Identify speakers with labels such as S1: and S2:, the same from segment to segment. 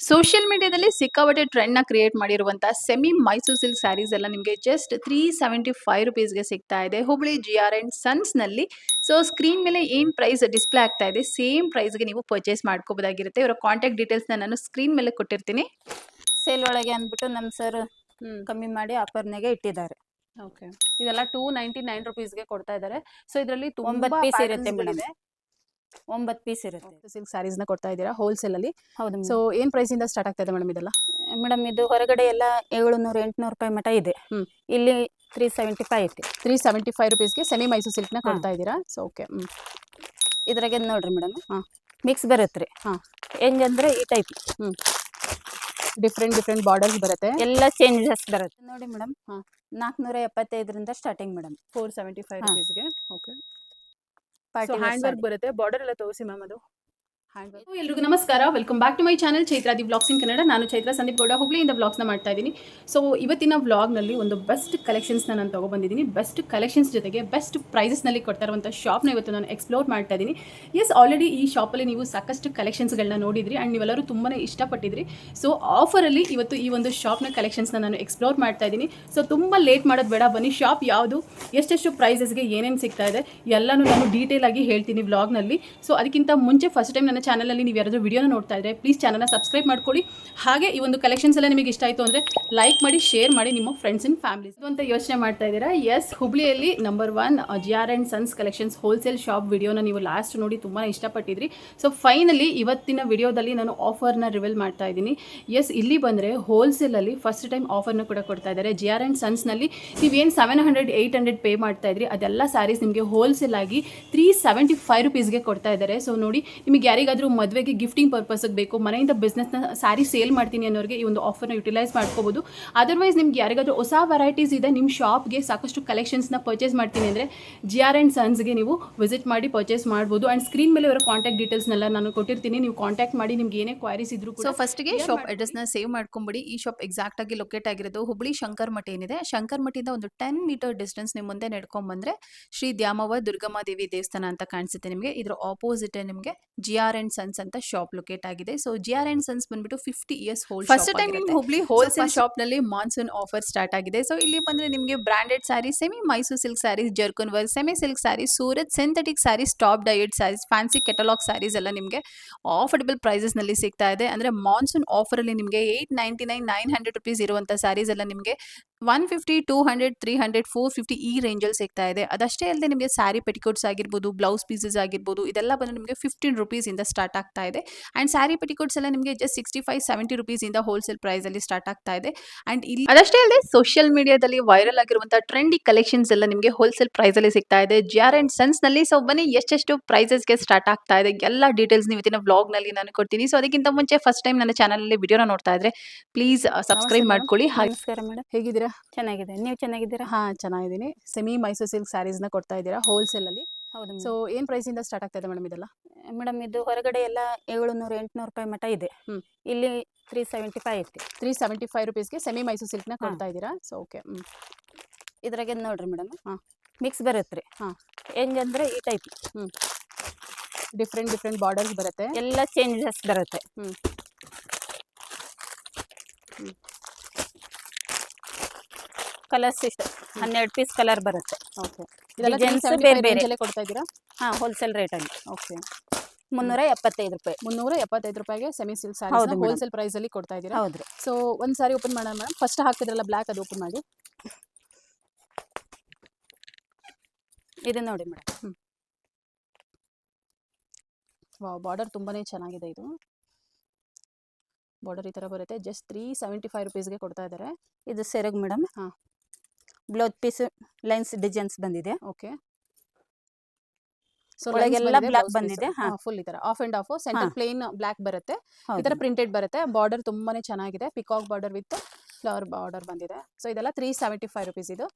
S1: Social ಮೀಡಿಯಾದಲ್ಲಿ ಸಿಕ್ಕಾಪಟ್ಟೆ ಟ್ರೆಂಡ್ನ ಕ್ರಿಯೇಟ್ ಮಾಡಿರುವಂಥ ಸೆಮಿ ಮೈಸೂರು ಸಿಲ್ಕ್ ಸ್ಯಾರೀಸ್ ಎಲ್ಲ ನಿಮಗೆ ಜಸ್ಟ್ ತ್ರೀ ಸೆವೆಂಟಿ ಫೈವ್ ರುಪೀಸ್ಗೆ ಸಿಗ್ತಾ ಇದೆ. ಹುಬ್ಳಿ ಜಿ ಆರ್ ಆ್ಯಂಡ್ ಸನ್ಸ್ನಲ್ಲಿ ಸೊ ಸ್ಕ್ರೀನ್ ಮೇಲೆ ಏನು ಪ್ರೈಸ್ ಡಿಸ್ಪ್ಲೇ ಆಗ್ತಾ ಇದೆ? ಸೇಮ್ ಪ್ರೈಸ್ಗೆ ನೀವು ಪರ್ಚೇಸ್ ಮಾಡ್ಕೋಬೋದಾಗಿರುತ್ತೆ. ಇವರ ಕಾಂಟ್ಯಾಕ್ಟ್ ಡೀಟೇಲ್ಸ್ನ ನಾನು ಸ್ಕ್ರೀನ್ ಮೇಲೆ ಕೊಟ್ಟಿರ್ತೀನಿ.
S2: ಸೇಲ್ ಒಳಗೆ ಅಂದ್ಬಿಟ್ಟು ನಮ್ಮ ಸರ್ ಕಮ್ಮಿ ಮಾಡಿ ಆಫರ್ನಾಗೆ ಇಟ್ಟಿದ್ದಾರೆ.
S1: ಓಕೆ ಇದೆಲ್ಲ ಟೂ ನೈಂಟಿ ನೈನ್ ರುಪೀಸ್ಗೆ ಕೊಡ್ತಾ ಇದ್ದಾರೆ. ಸೊ ಇದರಲ್ಲಿ
S2: ಒಂಬತ್ತು ಪೀಸ್ ಇರುತ್ತೆ madam. ಒಂಬತ್ತು ಪೀಸ್ ಇರುತ್ತೆ.
S1: ಸಿಲ್ಕ್ ಸ್ಯಾರೀಸ್ನ ಕೊಡ್ತಾ ಇದ್ದೀರಾ ಹೋಲ್ಸೇಲ್ ಅಲ್ಲಿ?
S2: ಹೌದು
S1: ಸೊ ಏನ್ ಪ್ರೈಸ್ ಇಂದ ಸ್ಟಾರ್ಟ್ ಆಗ್ತಾ ಇದೆ ಮೇಡಮ್ ಇದೆಲ್ಲ?
S2: ಮೇಡಮ್ ಇದು ಹೊರಗಡೆ ಎಲ್ಲ ಏಳುನೂರು ಎಂಟುನೂರು ರೂಪಾಯಿ ಮಟ ಇದೆ. ಇಲ್ಲಿ ತ್ರೀ ಸೆವೆಂಟಿ ಫೈವ್ ಐತಿ
S1: ತ್ರೀ ಸೆವೆಂಟಿ ಫೈವ್ ರುಪೀಸ್ಗೆ ಸೆಮಿ ಮೈಸೂರು ಸಿಲ್ಕ್ನ. ಕೊಡ್ತಾ ಇದ್ದೀರಾ? ಸೊ ಓಕೆ
S2: ಇದ್ರಾಗೆ ನೋಡ್ರಿ ಮೇಡಮ್
S1: ಹಾ.
S2: ಮಿಕ್ಸ್ ಬರುತ್ತೆ ರೀ.
S1: ಹಾ.
S2: ಹೆಂಗಂದ್ರೆ ಈ ಟೈಪ್
S1: ಡಿಫ್ರೆಂಟ್ ಡಿಫ್ರೆಂಟ್ ಬಾರ್ಡರ್ಸ್ ಬರುತ್ತೆ.
S2: ಎಲ್ಲ ಚೇಂಜಸ್ ಬರುತ್ತೆ. ನೋಡಿ ಮೇಡಮ್
S1: ಹಾಂ.
S2: ನಾಲ್ಕುನೂರ ಎಪ್ಪತ್ತೈದರಿಂದ starting madam
S1: four seventy five ರುಪೀಸ್ಗೆ okay hand work ಬರುತ್ತೆ. ಬಾರ್ಡರ್ ಎಲ್ಲ ತೋರಿಸಿ ಮ್ಯಾಮ್ ಅದು. ಎಲ್ರಿಗೂ ನಮಸ್ಕಾರ. Welcome back to my channel Chaitra the blogs in Kannada ನಾನು ಚೈತ್ರ ಸಂದೀಪ್ ಗೌಡ. ಹುಬ್ಳಿಯಿಂದ ಬ್ಲಾಗ್ಸ್ನ ಮಾಡ್ತಾ ಇದ್ದೀನಿ. ಸೊ ಇವತ್ತಿನ ವ್ಲಾಗ್ನಲ್ಲಿ ಒಂದು ಬೆಸ್ಟ್ ಕಲೆಕ್ಷನ್ಸ್ನ ನಾನು ತೊಗೊಬಂದಿದ್ದೀನಿ. ಬೆಸ್ಟ್ ಕಲೆಕ್ಷನ್ಸ್ ಜೊತೆಗೆ ಬೆಸ್ಟ್ ಪ್ರೈಸಸ್ನಲ್ಲಿ ಕೊಡ್ತಾ ಇರುವಂಥ ಶಾಪ್ನ ಇವತ್ತು ನಾನು ಎಕ್ಸ್ಪ್ಲೋರ್ ಮಾಡ್ತಾ ಇದ್ದೀನಿ. ಎಸ್ ಆಲ್ರೆಡಿ ಈ ಶಾಪಲ್ಲಿ ನೀವು ಸಾಕಷ್ಟು ಕಲೆಕ್ಷನ್ಸ್ಗಳನ್ನ ನೋಡಿದ್ರಿ ಆ್ಯಂಡ್ ನೀವೆಲ್ಲರೂ ತುಂಬಾ ಇಷ್ಟಪಟ್ಟಿದ್ರಿ. ಸೊ ಆಫರಲ್ಲಿ ಇವತ್ತು ಈ ಒಂದು ಶಾಪ್ನ ಕಲೆಕ್ಷನ್ಸ್ನ ನಾನು ಎಕ್ಸ್ಪ್ಲೋರ್ ಮಾಡ್ತಾ ಇದ್ದೀನಿ. ಸೊ ತುಂಬ ಲೇಟ್ ಮಾಡೋದು ಬೇಡ. ಬನ್ನಿ ಶಾಪ್ ಯಾವುದು, ಎಷ್ಟೆಷ್ಟು ಪ್ರೈಸಸ್ಗೆ ಏನೇನು ಸಿಗ್ತಾ ಇದೆ, ಎಲ್ಲನೂ ನಾನು ಡೀಟೇಲ್ ಆಗಿ ಹೇಳ್ತೀನಿ ವ್ಲಾಗ್ನಲ್ಲಿ ಸೊ ಅದಕ್ಕಿಂತ ಮುಂಚೆ ಫಸ್ಟ್ ಟೈಮ್ ನನ್ನ ಚಾನಲಲ್ಲಿ ನೀವು ಯಾರಾದರೂ ವಿಡಿಯೋನ ನೋಡ್ತಾ ಇದ್ದರೆ ಪ್ಲೀಸ್ ಚಾನಲ್ನ ಸಬ್ಸ್ಕ್ರೈಬ್ ಮಾಡ್ಕೊಳ್ಳಿ. ಹಾಗೆ ಈ ಒಂದು ಕಲೆಕ್ಷನ್ಸ್ ಎಲ್ಲ ನಿಮಗೆ ಇಷ್ಟ ಆಯಿತು ಅಂದರೆ ಲೈಕ್ ಮಾಡಿ ಶೇರ್ ಮಾಡಿ ನಿಮ್ಮ ಫ್ರೆಂಡ್ಸ್ ಇನ್ ಫ್ಯಾಮಿಲೀಸ್ ಅಂತ ಯೋಚನೆ ಮಾಡ್ತಾ ಇದ್ದೀರಾ? Yes ಹುಬ್ಳಿಯಲ್ಲಿ number one G R and sons collections wholesale shop ವಿಡಿಯೋನ ನೀವು ಲಾಸ್ಟ್ ನೋಡಿ ತುಂಬಾ ಇಷ್ಟಪಟ್ಟಿದ್ರಿ. ಸೊ ಫೈನಲಿ ಇವತ್ತಿನ ವಿಡಿಯೋದಲ್ಲಿ ನಾನು ಆಫರ್ನ ರಿವೀಲ್ ಮಾಡ್ತಾ ಇದ್ದೀನಿ. ಎಸ್ ಇಲ್ಲಿ ಬಂದರೆ ಹೋಲ್ಸೇಲಲ್ಲಿ ಫಸ್ಟ್ ಟೈಮ್ ಆಫರ್ನ ಕೂಡ ಕೊಡ್ತಾ ಇದ್ದಾರೆ. ಜಿ ಆರ್ ಆ್ಯಂಡ್ ಸನ್ಸ್ನಲ್ಲಿ ನೀವೇನು seven hundred eight hundred pay ಮಾಡ್ತಾ ಇದ್ರಿ, ಅದೆಲ್ಲ ಸ್ಯಾರೀಸ್ ನಿಮಗೆ ಹೋಲ್ಸೇಲ್ ಆಗಿ ತ್ರೀ ಸೆವೆಂಟಿ ಫೈವ್ ರುಪೀಸ್ಗೆ ಕೊಡ್ತಾ ಇದ್ದಾರೆ. ಸೊ ನೋಡಿ, ನಿಮಗೆ ಯಾರಿಗಾದರೂ ಮದುವೆಗೆ ಗಿಫ್ಟಿಂಗ್ ಪರ್ಪಸ್ಗೆ ಬೇಕು ಮನೆಯಿಂದ ಬಿಸ್ನೆಸ್ನ ಸಾರಿ ಸೇಲ್ ಮಾಡ್ತೀನಿ ಅನ್ನೋರಿಗೆ ಈ ಒಂದು ಆಫರ್ನ ಯುಟಿಲೈಸ್ ಮಾಡ್ಕೋಬೋದು. ಅದರ್ವೈಸ್ ನಿಮ್ಗೆ ಯಾರಿಗಾದ್ರೂ ಹೊಸ ವೆರೈಟೀಸ್ ಇದೆ ನಿಮ್ಮ ಶಾಪ್ಗೆ ಸಾಕಷ್ಟು ಕಲೆಕ್ಷನ್ಸ್ನ ಪರ್ಚೇಸ್ ಮಾಡ್ತೀನಿ ಅಂದರೆ ಜಿ ಆರ್ ಆ್ಯಂಡ್ ಸನ್ಸ್ಗೆ ನೀವು ವಿಸಿಟ್ ಮಾಡಿ ಪರ್ಚೇಸ್ ಮಾಡ್ಬೋದು. ಆ್ಯಂಡ್ ಸ್ಕ್ರೀನ್ ಮೇಲೆ ಅವರ ಕಾಂಟ್ಯಾಕ್ಟ್ ಡೀಟೇಲ್ಸ್ನೆಲ್ಲ ನಾನು ಕೊಟ್ಟಿರ್ತೀನಿ. ನೀವು ಕಾಂಟ್ಯಾಕ್ಟ್ ಮಾಡಿ ನಿಮ್ಗೆ ಏನೇ ಕ್ವೈರೀಸ್ ಇದ್ರು ಸೊ ಫಸ್ಟ್ಗೆ ಶಾಪ್ ಅಡ್ರೆಸ್ನ ಸೇವ್ ಮಾಡ್ಕೊಂಬಿಡಿ. ಈ ಶಾಪ್ ಎಕ್ಸಾಕ್ಟ್ ಆಗಿ ಲೊಕೇಟ್ ಆಗಿರೋದು ಹುಬ್ಳಿ ಶಂಕರ್ ಮಠ ಏನಿದೆ. ಶಂಕರ್ ಮಠದಿಂದ ಒಂದು ಟೆನ್ ಮೀಟರ್ ಡಿಸ್ಟೆನ್ಸ್ ನಿಮ್ಮ ಮುಂದೆ ನಡ್ಕೊಂಡ್ ಬಂದ್ರೆ ಶ್ರೀ ದ್ಯಾಮವ ದುರ್ಗಮ್ಮ ದೇವಿ ದೇವಸ್ಥಾನ ಅಂತ ಕಾಣಿಸುತ್ತೆ ನಿಮಗೆ. ಇದರ ಆಪೋಸಿಟ್ ನಿಮಗೆ ಜಿ ಆರ್ ಅಂಡ್ ಸನ್ಸ್ ಅಂತ ಶಾಪ್ ಲೊಕೇಟ್ ಆಗಿದೆ. So G R and sons ಬಂದ್ಬಿಟ್ಟು fifty years whole first time ನಿಮ್ಗೆ ಹುಬ್ಳಿ ಹೋಲ್ಸೇಲ್ ಶಾಪ್ನಲ್ಲಿ ಮಾನ್ಸೂನ್ ಆಫರ್ ಸ್ಟಾರ್ಟ್ ಆಗಿದೆ. ಸೊ ಇಲ್ಲಿ ಬಂದ್ರೆ ನಿಮಗೆ branded sari semi Mysore silk sarees zircon work semi silk saree Surat synthetic sarees top dyed sarees fancy catalogue sarees ಎಲ್ಲ ನಿಮಗೆ affordable ಪ್ರೈಸಸ್ನಲ್ಲಿ ಸಿಗ್ತಾ ಇದೆ. ಅಂದ್ರೆ ಮಾನ್ಸೂನ್ ಆಫರ್ ಅಲ್ಲಿ ನಿಮಗೆ at ninety nine nine hundred rupees ಇರುವಂತ ಸಾರೀಸ್ ಎಲ್ಲ ನಿಮಗೆ one fifty two hundred three hundred four fifty ಈ ರೇಂಜಲ್ಲಿ ಸಿಗ್ತಾ ಇದೆ. ಅದಷ್ಟೇ ಅಲ್ಲದೆ ನಿಮಗೆ ಸ್ಯಾರಿ ಪೆಟಿಕೋಟ್ಸ್ ಆಗಿರ್ಬೋದು ಬ್ಲೌಸ್ ಪೀಸಸ್ ಆಗಿರ್ಬೋದು ಇದೆಲ್ಲ ಬಂದು ನಿಮಗೆ ಫಿಫ್ಟೀನ್ ರುಪೀಸಿಂದ ಸ್ಟಾರ್ಟ್ ಆಗ್ತಾ ಇದೆ. ಆ್ಯಂಡ್ ಸ್ಯಾರಿ ಪೆಟಿಕೋಟ್ಸ್ ಎಲ್ಲ ನಿಮಗೆ ಜಸ್ಟ್ ಸಿಕ್ಸ್ಟಿ ಫೈವ್ ಸೆವೆಂಟಿ ರುಪೀಸಿಂದ ಹೋಲ್ಸೇಲ್ ಪ್ರೈಸಲ್ಲಿ ಸ್ಟಾರ್ಟ್ ಆಗ್ತಾ ಇದೆ. ಆ್ಯಂಡ್ ಇಲ್ಲಿ ಅದಷ್ಟೇ ಅಲ್ಲದೆ ಸೋಷಿಯಲ್ ಮೀಡಿಯಾದಲ್ಲಿ ವೈರಲ್ ಆಗಿರುವಂಥ ಟ್ರೆಂಡಿ ಕಲೆಕ್ಷನ್ಸ್ ಎಲ್ಲ ನಿಮಗೆ ಹೋಲ್ಸೇಲ್ ಪ್ರೈಸಲ್ಲಿ ಸಿಗ್ತಾ ಇದೆ. ಜಿ ಆರ್ ಆ್ಯಂಡ್ ಸನ್ಸ್ನಲ್ಲಿ ಸೊ ಬನ್ನಿ ಎಷ್ಟೆಷ್ಟು ಪ್ರೈಸಸ್ಗೆ ಸ್ಟಾರ್ಟ್ ಆಗ್ತಾ ಇದೆ. ಎಲ್ಲ ಡೀಟೇಲ್ಸ್ ನೀವು ಇವತ್ತಿನ ವ್ಲಾಗ್ನಲ್ಲಿ ನಾನು ಕೊಡ್ತೀನಿ. ಸೊ ಅದಕ್ಕಿಂತ ಮುಂಚೆ ಫಸ್ಟ್ ಟೈಮ್ ನನ್ನ ಚಾನಲಲ್ಲಿ ವಿಡಿಯೋನ ನೋಡ್ತಾ ಇದ್ರೆ ಪ್ಲೀಸ್ ಸಬ್ಸ್ಕ್ರೈಬ್
S2: madam.
S1: ಮಾಡ್ಕೊಳ್ಳಿ. ಹಾಗೆ
S2: ನಮಸ್ಕಾರ ಚೆನ್ನಾಗಿದೆ. ನೀವು ಚೆನ್ನಾಗಿದ್ದೀರಾ?
S1: ಹಾ ಚೆನ್ನಾಗಿದ್ದೀನಿ. ಸೆಮಿ ಮೈಸೂರು ಸಿಲ್ಕ್ ಸ್ಯಾರೀಸ್ನ ಕೊಡ್ತಾ ಇದ್ದೀರಾ ಹೋಲ್ಸೇಲ್ ಅಲ್ಲಿ
S2: ಹೌದು
S1: ಸೊ ಏನ್ ಪ್ರೈಸಿಂದ ಸ್ಟಾರ್ಟ್ ಆಗ್ತಾ ಇದೆ ಮೇಡಮ್ ಇದೆಲ್ಲ?
S2: ಮೇಡಮ್ ಇದು ಹೊರಗಡೆ ಎಲ್ಲ ಏಳುನೂರು ಎಂಟುನೂರು ರೂಪಾಯಿ ಮಟ್ಟ ಇದೆ. ಇಲ್ಲಿ ತ್ರೀ ಸೆವೆಂಟಿ ಫೈವ್ ಐತಿ.
S1: ತ್ರೀ ಸೆವೆಂಟಿ ಫೈವ್ ರುಪೀಸ್ಗೆ ಸೆಮಿ ಮೈಸೂರು ಸಿಲ್ಕ್ನ. ಕೊಡ್ತಾ ಇದ್ದೀರಾ? ಸೊ ಓಕೆ
S2: ಇದ್ರಾಗೆ ನೋಡ್ರಿ ಮೇಡಮ್.
S1: ಹಾಂ.
S2: ಮಿಕ್ಸ್ ಬರುತ್ತೆ ರೀ
S1: ಹಾ.
S2: ಹೆಂಗಂದ್ರೆ ಈ ಟೈಪ್ ಹ್ಞೂ
S1: ಡಿಫ್ರೆಂಟ್ ಡಿಫ್ರೆಂಟ್ ಬಾರ್ಡರ್ಸ್ ಬರುತ್ತೆ.
S2: ಎಲ್ಲ ಚೇಂಜಸ್ ಬರುತ್ತೆ.
S1: ಹ್ಮ್.
S2: ಕಲರ್ಸ್ ಇಷ್ಟ. ಹನ್ನೆರಡು ಪೀಸ್ ಕಲರ್ ಬರುತ್ತೆ.
S1: ಓಕೆ ಇದೆಲ್ಲ
S2: Designs
S1: ತ್ರೀ
S2: ಬೇರೆ ಬೇರೆ.
S1: ಕೊಡ್ತಾ ಇದ್ದೀರಾ
S2: ಹಾ ಹೋಲ್ಸೇಲ್ ರೇಟಲ್ಲಿ
S1: ಓಕೆ
S2: ಮುನ್ನೂರ ಎಪ್ಪತ್ತೈದು ರೂಪಾಯಿ.
S1: ಮುನ್ನೂರ ಎಪ್ಪತ್ತೈದು ರೂಪಾಯಿಗೆ ಸೆಮಿ ಸಿಲ್ಕ್
S2: ಹೌದು madam.
S1: ಹೋಲ್ಸೇಲ್ ಪ್ರೈಸ್ ಅಲ್ಲಿ ಕೊಡ್ತಾ ಇದ್ದೀರಾ
S2: ಹೌದ್ರಿ
S1: ಸೊ ಒಂದ್ ಸಾರಿ ಓಪನ್ ಮಾಡೋಣ ಮೇಡಮ್ ಫಸ್ಟ್ ಹಾಕಿದ್ರಲ್ಲ ಬ್ಲಾಕ್ ಅದು ಓಪನ್ ಮಾಡಿ.
S2: ಇದನ್ನ ನೋಡಿ ಮೇಡಮ್
S1: ವಾವ್ ಬಾರ್ಡರ್ ತುಂಬಾನೇ ಚೆನ್ನಾಗಿದೆ ಇದು. ಬಾರ್ಡರ್ ಈ ತರ ಬರುತ್ತೆ. ಜಸ್ಟ್ ತ್ರೀ ಸೆವೆಂಟಿ ಫೈವ್ ರುಪೀಸ್ಗೆ ಕೊಡ್ತಾ ಇದಾರೆ
S2: ಇದು ಸೆರಗ್ ಮೇಡಮ್
S1: ಹಾ.
S2: ಬ್ಲೌಸ್ ಪೀಸ್ ಲೈನ್ಸ್ ಡಿಸೈನ್ಸ್ ಬಂದಿದೆ.
S1: ಓಕೆ ಸೊ
S2: ಒಳಗೆಲ್ಲ ಬ್ಲಾಕ್ ಬಂದಿದೆ.
S1: ಫುಲ್ ಈ ತರ. Half and half centre plain black ಬರುತ್ತೆ. ಈ ತರ ಪ್ರಿಂಟೆಡ್ ಬರುತ್ತೆ. ಬಾರ್ಡರ್ ತುಂಬಾನೇ ಚೆನ್ನಾಗಿದೆ. Peacock border with flower border ಬಂದಿದೆ. ಸೊ ಇದೆಲ್ಲ ತ್ರೀ ಸೆವೆಂಟಿ ಫೈವ್ ರುಪೀಸ್ ಇದು.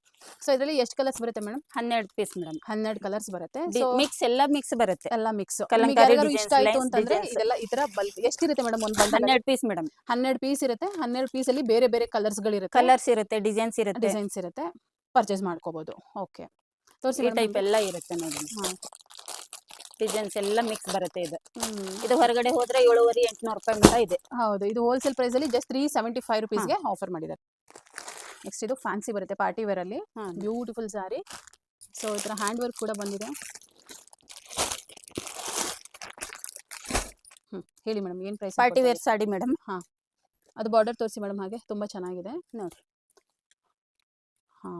S1: ಸೊ ಇದರಲ್ಲಿ ಎಷ್ಟು ಕಲರ್ಸ್ ಬರುತ್ತೆ ಮೇಡಮ್
S2: ಹನ್ನೆರಡು ಪೀಸ್ ಮೇಡಮ್
S1: ಹನ್ನೆರಡು ಕಲರ್ಸ್ ಬರುತ್ತೆ.
S2: ಮಿಕ್ಸ್ ಎಲ್ಲ ಮಿಕ್ಸ್ ಬರುತ್ತೆ.
S1: ಎಲ್ಲ ಮಿಕ್ಸ್ ಇಷ್ಟ ಆಯ್ತು ಅಂತಂದ್ರೆ ಇದೆಲ್ಲ ಈ ತರ ಬಲ್ಕ್ ಎಷ್ಟಿರುತ್ತೆ ಮೇಡಮ್ ಒಂದು
S2: ಹನ್ನೆರಡು ಪೀಸ್ ಮೇಡಮ್
S1: ಹನ್ನೆರಡು ಪೀಸ್ ಇರುತ್ತೆ. ಹನ್ನೆರಡು ಪೀಸ್ ಅಲ್ಲಿ ಬೇರೆ ಬೇರೆ ಕಲರ್ಸ್ ಗಳಿರುತ್ತೆ.
S2: ಕಲರ್ಸ್ ಇರುತ್ತೆ ಡಿಸೈನ್ಸ್ ಇರುತ್ತೆ.
S1: ಡಿಸೈನ್ಸ್ ಇರುತ್ತೆ. ಪರ್ಚೇಸ್ ಮಾಡ್ಕೋಬಹುದು ಓಕೆ ತೋರಿಸಿ
S2: ಟೈಪ್ ಎಲ್ಲ ಇರುತ್ತೆ ನೋಡಿ ಡಿಸೈನ್ಸ್ ಎಲ್ಲ ಮಿಕ್ಸ್ ಬರುತ್ತೆ ಇದು. ಇದು ಹೊರಗಡೆ ಹೋದ್ರೆ ಏಳುವರೆ ಎಂಟುನೂರು ರೂಪಾಯಿ ಮಟ್ಟ ಇದೆ.
S1: ಹೌದು ಇದು ಹೋಲ್ಸೇಲ್ ಪ್ರೈಸ್ ಅಲ್ಲಿ ಜಸ್ಟ್ ತ್ರೀ ಸೆವೆಂಟಿ ಫೈವ್ ರುಪೀಸ್ಗೆ ಆಫರ್ ಮಾಡಿದ್ದಾರೆ. ನೆಕ್ಸ್ಟ್ ಇದು ಫ್ಯಾನ್ಸಿ ಬರುತ್ತೆ ಪಾರ್ಟಿ ವೇರ್ ಅಲ್ಲಿ. ಬ್ಯೂಟಿಫುಲ್ ಸಾರಿ ಸೊ ಈ ಥರ ಹ್ಯಾಂಡ್ ವರ್ಕ್ ಕೂಡ ಬಂದಿದೆ. ಹ್ಮ್ ಹೇಳಿ ಮೇಡಮ್ ಏನು price
S2: party wear sari madam
S1: ಅದು ಬಾರ್ಡರ್ ತೋರಿಸಿ ಮೇಡಮ್ ಹಾಗೆ ತುಂಬಾ ಚೆನ್ನಾಗಿದೆ.
S2: ನೋಡ್ರಿ.
S1: ಹಾ.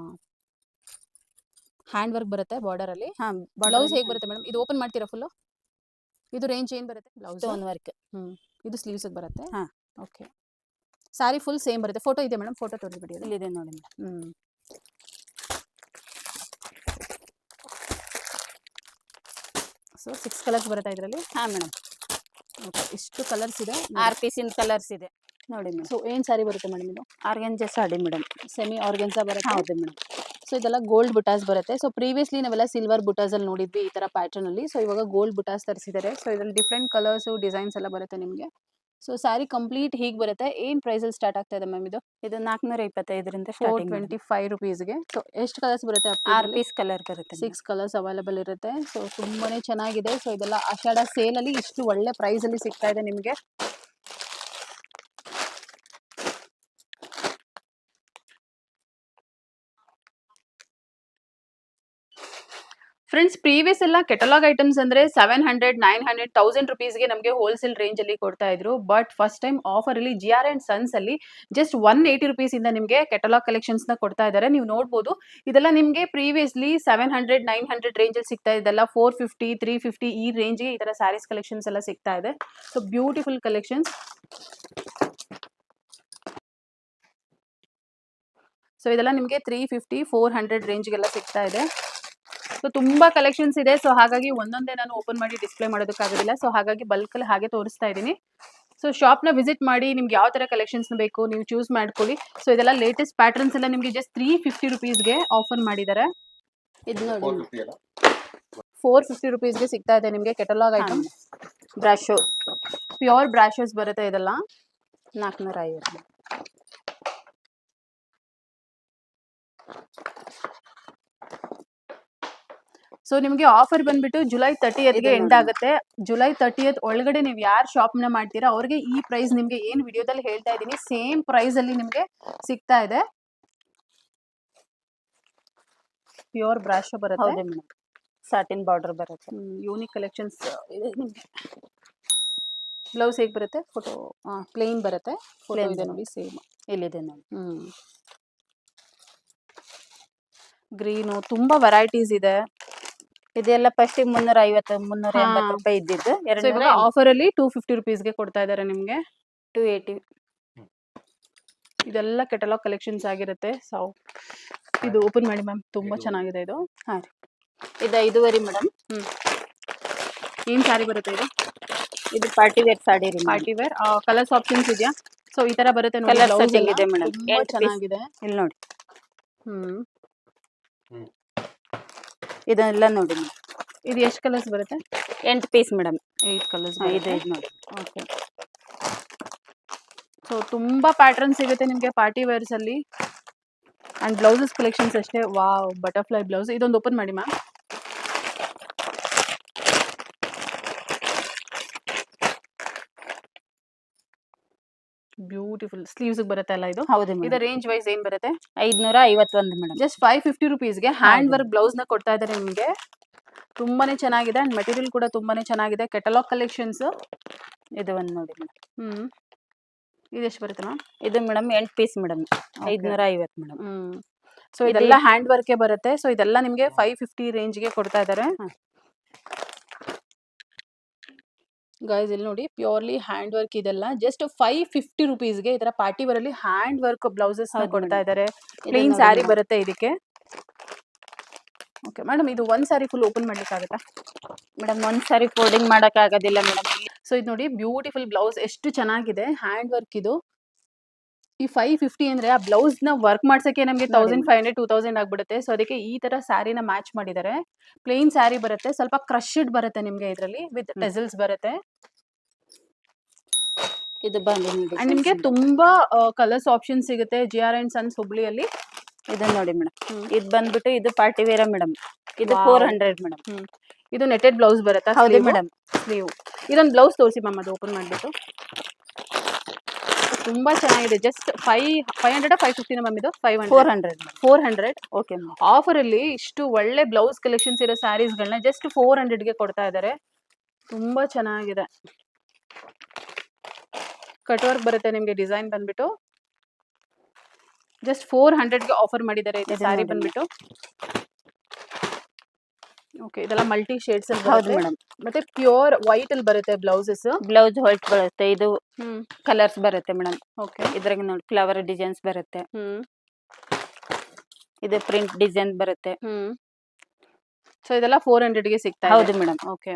S1: ಹ್ಯಾಂಡ್ ವರ್ಕ್ ಬರುತ್ತೆ ಬಾರ್ಡರ್ ಅಲ್ಲಿ.
S2: ಹಾ
S1: ಬ್ಲೌಸ್ ಹೇಗೆ ಬರುತ್ತೆ ಮೇಡಮ್ ಇದು ಓಪನ್ ಮಾಡ್ತೀರಾ ಫುಲ್ ಇದು ರೇಂಜ್ ಏನು ಬರುತ್ತೆ ಬ್ಲೌಸ್
S2: ಒನ್ ವರ್ಕ್
S1: ಇದು ಸ್ಲೀವ್ಸ್ ಬರುತ್ತೆ?
S2: ಹಾ.
S1: ಓಕೆ ಸಾರಿ ಫುಲ್ ಸೇಮ್ ಬರುತ್ತೆ. ಫೋಟೋ ಇದೆ ಮೇಡಮ್ ಫೋಟೋ ತೋರಿಸ್ಬಿಡಿ ಇಲ್ಲಿ
S2: ಇದೆ ನೋಡಿ ಮೇಡಮ್
S1: ಹ್ಮ್. ಸೊ ಸಿಕ್ಸ್ ಕಲರ್ಸ್ ಬರುತ್ತೆ ಇದರಲ್ಲಿ?
S2: ಹಾ ಮೇಡಮ್
S1: ಓಕೆ ಇಷ್ಟು ಕಲರ್ಸ್ ಇದೆ.
S2: ಆರ್ ಪೀಸಿನ ಕಲರ್ಸ್ ಇದೆ. ನೋಡಿ ಮೇಡಮ್
S1: ಸೊ ಏನು ಸಾರಿ ಬರುತ್ತೆ ಮೇಡಮ್ ಇದು?
S2: Organza sari madam
S1: semi organza ಬರುತ್ತೆ?
S2: ಹೌದು ಮೇಡಮ್
S1: ಸೊ ಇದೆಲ್ಲ ಗೋಲ್ಡ್ ಬುಟಾಸ್ ಬರುತ್ತೆ. ಸೊ ಪ್ರೀವಿಯಸ್ಲಿ ನಾವೆಲ್ಲ ಸಿಲ್ವರ್ ಬುಟಾಸ್ ಅಲ್ಲಿ ನೋಡಿದ್ವಿ ಈ ತರ ಪ್ಯಾಟರ್ನ್ ಅಲ್ಲಿ. ಸೊ ಇವಾಗ ಗೋಲ್ಡ್ ಬುಟಾಸ್ ತರಿಸಿದ್ದಾರೆ. ಸೊ ಇದರಲ್ಲಿ ಡಿಫ್ರೆಂಟ್ ಕಲರ್ಸ್ ಡಿಸೈನ್ಸ್ ಎಲ್ಲ ಬರುತ್ತೆ ನಿಮಗೆ. ಸೊ ಸ್ಯಾರಿ ಕಂಪ್ಲೀಟ್ ಹೀಗೆ ಬರುತ್ತೆ. ಏನ್ ಪ್ರೈಸ್ ಅಲ್ಲಿ ಸ್ಟಾರ್ಟ್ ಆಗ್ತಾ ಇದೆ ಮ್ಯಾಮ್ ಇದು?
S2: ಇದು ನಾಲ್ಕುನೂರ ಇಪ್ಪತ್ತೈದರಿಂದ
S1: ಫೋರ್ ಟ್ವೆಂಟಿ ಫೈವ್ ರುಪೀಸ್ಗೆ ಸೊ ಎಷ್ಟು ಕಲರ್ಸ್ ಬರುತ್ತೆ
S2: ಆರ್ ಪೀಸ್ ಕಲರ್ ಬರುತ್ತೆ
S1: ಸಿಕ್ಸ್ ಕಲರ್ಸ್ ಅವೈಲೇಬಲ್ ಇರುತ್ತೆ. ಸೊ ತುಂಬಾನೇ ಚೆನ್ನಾಗಿದೆ. ಸೊ ಇದೆಲ್ಲ ಆಷಾಢ ಸೇಲ್ ಅಲ್ಲಿ ಇಷ್ಟು ಒಳ್ಳೆ ಪ್ರೈಸ್ ಅಲ್ಲಿ ಸಿಗ್ತಾ ಇದೆ ನಿಮಗೆ. ಫ್ರೆಂಡ್ಸ್ ಪ್ರೀವಿಯಸ್ ಎಲ್ಲ ಕೆಟಲಾಗ್ ಐಟಮ್ಸ್ ಅಂದ್ರೆ seven hundred nine hundred thousand ರುಪೀಸ್ಗೆ ನಮಗೆ ಹೋಲ್ಸೇಲ್ ರೇಂಜ್ ಅಲ್ಲಿ ಕೊಡ್ತಾ ಇದ್ರು. ಬಟ್ ಫಸ್ಟ್ ಟೈಮ್ ಆಫರ್ ಅಲ್ಲಿ ಜಿ ಆರ್ ಅಂಡ್ ಸನ್ಸ್ ಅಲ್ಲಿ ಜಸ್ಟ್ ಒನ್ ಏಯ್ಟಿ ರುಪೀಸ್ ಇಂದ ನಿಮಗೆ ಕೆಟಲಾಗ್ ಕಲೆಕ್ಷನ್ಸ್ನ ಕೊಡ್ತಾ ಇದ್ದಾರೆ ನೀವು ನೋಡಬಹುದು ಇದೆಲ್ಲ ನಿಮಗೆ previously seven hundred nine hundred range ಅಲ್ಲಿ ಸಿಗ್ತಾ ಇದೆಲ್ಲ ಫೋರ್ ಫಿಫ್ಟಿ ತ್ರೀ ಫಿಫ್ಟಿ ಈ ರೇಂಜ್ಗೆ ಈ ತರ ಸ್ಯಾರೀಸ್ ಕಲೆಕ್ಷನ್ಸ್ ಎಲ್ಲ ಸಿಗ್ತಾ ಇದೆ. ಸೊ ಬ್ಯೂಟಿಫುಲ್ ಕಲೆಕ್ಷನ್ಸ್ ಸೊ ಇದೆಲ್ಲ ನಿಮಗೆ ತ್ರೀ ಫಿಫ್ಟಿ ಫೋರ್ ಹಂಡ್ರೆಡ್ ರೇಂಜ್ಗೆಲ್ಲ ಸಿಗ್ತಾ ಇದೆ. ಸೊ ತುಂಬಾ ಕಲೆಕ್ಷನ್ಸ್ ಇದೆ. ಸೊ ಹಾಗಾಗಿ ಒಂದೊಂದೇ ನಾನು ಓಪನ್ ಮಾಡಿ ಡಿಸ್ಪ್ಲೇ ಮಾಡೋದಕ್ಕಾಗೋದಿಲ್ಲ. ಸೊ ಹಾಗಾಗಿ ಬಲ್ಕಲ್ಲಿ ಹಾಗೆ ತೋರಿಸ್ತಾ ಇದ್ದೀನಿ. ಸೊ ಶಾಪ್ನ ವಿಸಿಟ್ ಮಾಡಿ ನಿಮ್ಗೆ ಯಾವ ಥರ ಕಲೆಕ್ಷನ್ಸ್ ಬೇಕು ನೀವು ಚೂಸ್ ಮಾಡ್ಕೊಳ್ಳಿ. ಸೊ ಇದೆಲ್ಲ ಲೇಟೆಸ್ಟ್ ಪ್ಯಾಟರ್ನ್ಸ್ ಎಲ್ಲ ನಿಮಗೆ ಜಸ್ಟ್ ತ್ರೀ ಫಿಫ್ಟಿ ರುಪೀಸ್ಗೆ ಆಫರ್ ಮಾಡಿದ್ದಾರೆ.
S2: ಇದು ನೋಡಿ.
S3: ಫೋರ್ ಫಿಫ್ಟಿ
S1: ರುಪೀಸ್ಗೆ ರುಪೀಸ್ಗೆ ಸಿಗ್ತಾ ಇದೆ ನಿಮಗೆ catalogue item brasso pure brassos ಬರುತ್ತೆ ಇದೆಲ್ಲ.
S2: ನಾಲ್ಕುನೂರ ಐವತ್ತು.
S1: ಸೊ ನಿಮಗೆ ಆಫರ್ ಬಂದ್ಬಿಟ್ಟು ಜುಲೈ ತರ್ಟಿ
S2: ಇದೆ
S1: ಎಂಡ್. ಆಗುತ್ತೆ. ಜುಲೈ ತರ್ಟಿಯತ್ ಒಳಗಡೆ ನೀವು ಯಾರು ಶಾಪ್ನ ಮಾಡ್ತೀರಾ ಅವ್ರಿಗೆ ಈ ಪ್ರೈಸ್ ನಿಮಗೆ ಏನ್ ವಿಡಿಯೋದಲ್ಲಿ ಹೇಳ್ತಾ ಇದ್ದೀನಿ ಸೇಮ್ ಪ್ರೈಸ್ ಅಲ್ಲಿ ನಿಮಗೆ ಸಿಗ್ತಾ ಇದೆ. ಪ್ಯೂರ್ ಬ್ರಾಶ್ ಬರುತ್ತೆ.
S2: ಸಾಟಿನ್ ಬಾರ್ಡರ್ ಬರುತ್ತೆ.
S1: ಯೂನಿಕ್ ಕಲೆಕ್ಷನ್ಸ್ ಇದೆ ನಿಮಗೆ ಬ್ಲೌಸ್ ಹೇಗೆ ಬರುತ್ತೆ? ಫೋಟೋ ಪ್ಲೇನ್ ಬರುತ್ತೆ. ಫೋಟೋ ಇದೆ ನೋಡಿ ಸೇಮ್
S2: ಎಲ್ಲಿದೆ ನೋಡಿ.
S1: ಹ್ಮ್. ಗ್ರೀನು ತುಂಬಾ ವೆರೈಟೀಸ್ ಇದೆ.
S2: ಇದೆಲ್ಲ ಫಸ್ಟ್ ಮುನ್ನೂರ ಐವತ್ತು ಮುನ್ನೂರ
S1: ಹಾ.
S2: ಎಂಬತ್ತು ರೂಪಾಯಿ ಇದ್ದಿದ್ದು. ಎರಡು
S1: ಆಫರ್ ಅಲ್ಲಿ ಟೂ ಫಿಫ್ಟಿ ರುಪೀಸ್ಗೆ ಕೊಡ್ತಾ ಇದ್ದಾರೆ ನಿಮ್ಗೆ?
S2: ಟು ಏಯ್ಟಿ
S1: ಇದೆಲ್ಲ ಕೆಟಲಾಗ್ ಕಲೆಕ್ಷನ್ಸ್ ಆಗಿರುತ್ತೆ. ಸೊ ಇದು ಓಪನ್ ಮಾಡಿ ಮ್ಯಾಮ್ ತುಂಬಾ
S3: ಇದು-
S1: ಚೆನ್ನಾಗಿದೆ ಇದು.
S2: ಹಾ ರೀ. ಇದು ಐದುವರೆ ಮೇಡಮ್ ಹ್ಮ್.
S1: ಏನ್ ಸಾರಿ ಬರುತ್ತೆ ಇದು?
S2: ಇದು ಪಾರ್ಟಿ ವೇರ್ ಸಾಡಿ ರೀ
S1: ಪಾರ್ಟಿ ವೇರ್ ಕಲರ್ಸ್ ಆಪ್ಷನ್ಸ್ ಇದೆಯಾ? ಸೊ ಈ ತರ ಬರುತ್ತೆ ನೋಡಿ
S2: Colour
S1: blouse
S2: setting ಇದೆ madam.
S1: ತುಂಬಾ
S2: ಎಂಟ್ piece.
S1: ಚೆನ್ನಾಗಿದೆ.
S2: ಇಲ್ಲಿ ನೋಡಿ.
S1: ಹ್ಮ್.
S2: ಇದೆಲ್ಲ ನೋಡಿ
S1: ಇದು ಎಷ್ಟು ಕಲರ್ಸ್ ಬರುತ್ತೆ?
S2: ಎಂಟು ಪೀಸ್ ಮೇಡಮ್.
S1: ಏಟ್ ಕಲರ್ಸ್
S2: ಇದೆ ಇದು ನೋಡಿ.
S1: ಓಕೆ ಸೊ ತುಂಬಾ ಪ್ಯಾಟರ್ನ್ ಸಿಗುತ್ತೆ ನಿಮಗೆ ಪಾರ್ಟಿ ವೇರ್ಸಲ್ಲಿ ಅಲ್ಲಿ. ಅಂಡ್ ಬ್ಲೌಸಸ್ ಕಲೆಕ್ಷನ್ಸ್ ಅಷ್ಟೇ. ವಾವ್ ಬಟರ್ಫ್ಲೈ ಬ್ಲೌಸ್ ಇದೊಂದು ಓಪನ್ ಮಾಡಿ ಮ್ಯಾಮ್. ಬ್ಯೂಟಿಫುಲ್ ಸ್ಲೀವ್ಸ್ ಬರುತ್ತೆ ಅಲ್ಲ ಇದು?
S2: ಹೌದು ಇದು
S1: ರೇಂಜ್ ವೈಸ್ ಏನ್ ಬರುತ್ತೆ?
S2: ಐದ್ನೂರ ಐವತ್ತೊಂದು ಮೇಡಮ್
S1: ಜಸ್ಟ್ ಫೈವ್ ಫಿಫ್ಟಿ ರುಪೀಸ್ಗೆ ಹ್ಯಾಂಡ್ ವರ್ಕ್ ಬ್ಲೌಸ್ನ ಕೊಡ್ತಾ ಇದ್ದಾರೆ ನಿಮಗೆ. ತುಂಬಾನೇ ಚೆನ್ನಾಗಿದೆ ಅಂಡ್ ಮೆಟೀರಿಯಲ್ ಕೂಡ ತುಂಬಾನೇ ಚೆನ್ನಾಗಿದೆ. ಕೆಟಲಾಗ್ ಕಲೆಕ್ಷನ್ಸ್
S2: ಇದು ಒಂದು ನೋಡಿ ಮೇಡಮ್
S1: ಹ್ಮ್. ಇದೆಷ್ಟು ಬರುತ್ತೆ ಮ್ಯಾಮ್
S2: ಇದು ಮೇಡಮ್ ಎಂಟು ಪೀಸ್ ಮೇಡಮ್ ಐದ್ನೂರ ಐವತ್ತು ಮೇಡಮ್
S1: ಹ್ಮ್. ಸೊ ಇದೆಲ್ಲ ಹ್ಯಾಂಡ್ ವರ್ಕೆ ಬರುತ್ತೆ. ಸೊ ಇದೆಲ್ಲ ನಿಮಗೆ ಫೈವ್ ಫಿಫ್ಟಿ ರೇಂಜ್ಗೆ ಕೊಡ್ತಾ ಇದ್ದಾರೆ. ಗೈಸ್ ಇಲ್ಲಿ ನೋಡಿ ಪ್ಯೂರ್ಲಿ ಹ್ಯಾಂಡ್ ವರ್ಕ್ ಇದೆಲ್ಲ ಜಸ್ಟ್ ಫೈವ್ ಫಿಫ್ಟಿ ರುಪೀಸ್ಗೆ ತರ ಪಾರ್ಟಿ ವರಲ್ಲಿ ಹ್ಯಾಂಡ್ ವರ್ಕ್ ಬ್ಲೌಸಸ್ ಕೊಡ್ತಾ. ಇದ್ದಾರೆ ಪ್ಲೇನ್ ಸ್ಯಾರಿ ಬರುತ್ತೆ ಇದಕ್ಕೆ. ಓಕೆ ಮೇಡಮ್ ಇದು ಒಂದ್ ಸ್ಯಾರಿ ಫುಲ್ ಓಪನ್ ಮಾಡ್ಲಿಕ್ಕಾಗತ್ತಾ?
S2: ಮೇಡಮ್ ಒಂದ್ ಸಾರಿ ಫೋಲ್ಡಿಂಗ್ ಮಾಡಕ್ ಆಗೋದಿಲ್ಲ ಮೇಡಮ್
S1: ಸೊ ಇದು ನೋಡಿ ಬ್ಯೂಟಿಫುಲ್ ಬ್ಲೌಸ್ ಎಷ್ಟು ಚೆನ್ನಾಗಿದೆ ಹ್ಯಾಂಡ್ ವರ್ಕ್ ಇದು. ಈ ಫೈವ್ ಫಿಫ್ಟಿ ಅಂದ್ರೆ ಆ ಬ್ಲೌಸ್ನ ವರ್ಕ್ ಮಾಡ್ಸಕ್ಕೆ ನಮಗೆ. Thousand five hundred two thousand ಆಗ್ಬಿಡುತ್ತೆ. ಸೊ ಅದಕ್ಕೆ ಈ ತರ ಸ್ಯಾರಿನ ಮ್ಯಾಚ್ ಮಾಡಿದ್ದಾರೆ. ಪ್ಲೇನ್ ಸ್ಯಾರಿ ಬರುತ್ತೆ. ಸ್ವಲ್ಪ ಕ್ರಶ್ಡ್ ಬರುತ್ತೆ ನಿಮ್ಗೆ ಇದರಲ್ಲಿ ವಿತ್. ಟೆಸಲ್ಸ್ ಬರುತ್ತೆ.
S2: ಇದು ಬಂದು
S1: ನಿಮ್ಗೆ ತುಂಬಾ ಕಲರ್ಸ್ ಆಪ್ಷನ್ ಸಿಗುತ್ತೆ. ಜಿ ಆರ್ ಅಂಡ್ ಸನ್ಸ್ ಹುಬ್ಳಿಯಲ್ಲಿ.
S2: ಇದನ್ನ ನೋಡಿ ಮೇಡಮ್. ಇದು ಬಂದ್ಬಿಟ್ಟು ಇದು ಪಾರ್ಟಿ ವೇರ ಮೇಡಮ್. ಇದು. Four hundred madam.
S1: ಇದು ನೆಟೆಡ್ ಬ್ಲೌಸ್ ಬರುತ್ತಾ
S2: ಹೌದು ಮೇಡಮ್.
S1: ಸ್ಲೀವ್ ಇದೊಂದು ಬ್ಲೌಸ್ ತೋರಿಸಿ ಮ್ಯಾಮ್ ಅದು ಓಪನ್ ಮಾಡಿಬಿಟ್ಟು. ತುಂಬಾ ಚೆನ್ನಾಗಿದೆ. Just five five hundred five ಫಿಫ್ಟಿನ ma'am ಇದು? Five
S2: four
S1: hundred
S2: hundred
S1: four hundred
S2: okay
S1: offer ಅಲ್ಲಿ ಇಷ್ಟು ಒಳ್ಳೆ ಬ್ಲೌಸ್ ಕಲೆಕ್ಷನ್ಸ್ ಇರೋ ಸ್ಯಾರೀಸ್ಗಳನ್ನ ಜಸ್ಟ್ ಫೋರ್ ಹಂಡ್ರೆಡ್ಗೆ ಕೊಡ್ತಾ ಇದ್ದಾರೆ ತುಂಬಾ ಚೆನ್ನಾಗಿದೆ. ಕಟ್ ವರ್ಕ್ ಬರುತ್ತೆ ನಿಮಗೆ ಡಿಸೈನ್ ಬಂದ್ಬಿಟ್ಟು. ಜಸ್ಟ್ ಫೋರ್ ಹಂಡ್ರೆಡ್ಗೆ ಆಫರ್ ಮಾಡಿದ್ದಾರೆ. ಸ್ಯಾರಿ ಬಂದ್ಬಿಟ್ಟು. ಓಕೆ ಇದೆಲ್ಲ ಮಲ್ಟಿ ಶೇಡ್ಸ್ ಅಲ್ಲಿ
S2: ಹೌದು
S1: ಬರುತ್ತೆ.
S2: ಮೇಡಮ್
S1: ಮತ್ತೆ ಪ್ಯೂರ್ ವೈಟ್ ಅಲ್ಲಿ ಬರುತ್ತೆ ಬ್ಲೌಸಸ್.
S2: ಬ್ಲೌಸ್ ವೈಟ್ ಬರುತ್ತೆ ಇದು
S1: ಹ್ಮ್.
S2: ಕಲರ್ಸ್ ಬರುತ್ತೆ ಮೇಡಮ್
S1: ಓಕೆ
S2: ಇದ್ರಾಗ ನೋಡಿ ಫ್ಲವರ್ ಡಿಸೈನ್ಸ್ ಬರುತ್ತೆ.
S1: ಹ್ಮ್.
S2: ಇದು ಪ್ರಿಂಟ್ ಡಿಸೈನ್ ಬರುತ್ತೆ.
S1: ಹ್ಮ್. ಸೊ ಇದೆಲ್ಲ ಫೋರ್ ಹಂಡ್ರೆಡ್ಗೆ ಸಿಗ್ತಾ
S2: ಹೌದು ಮೇಡಮ್
S1: ಓಕೆ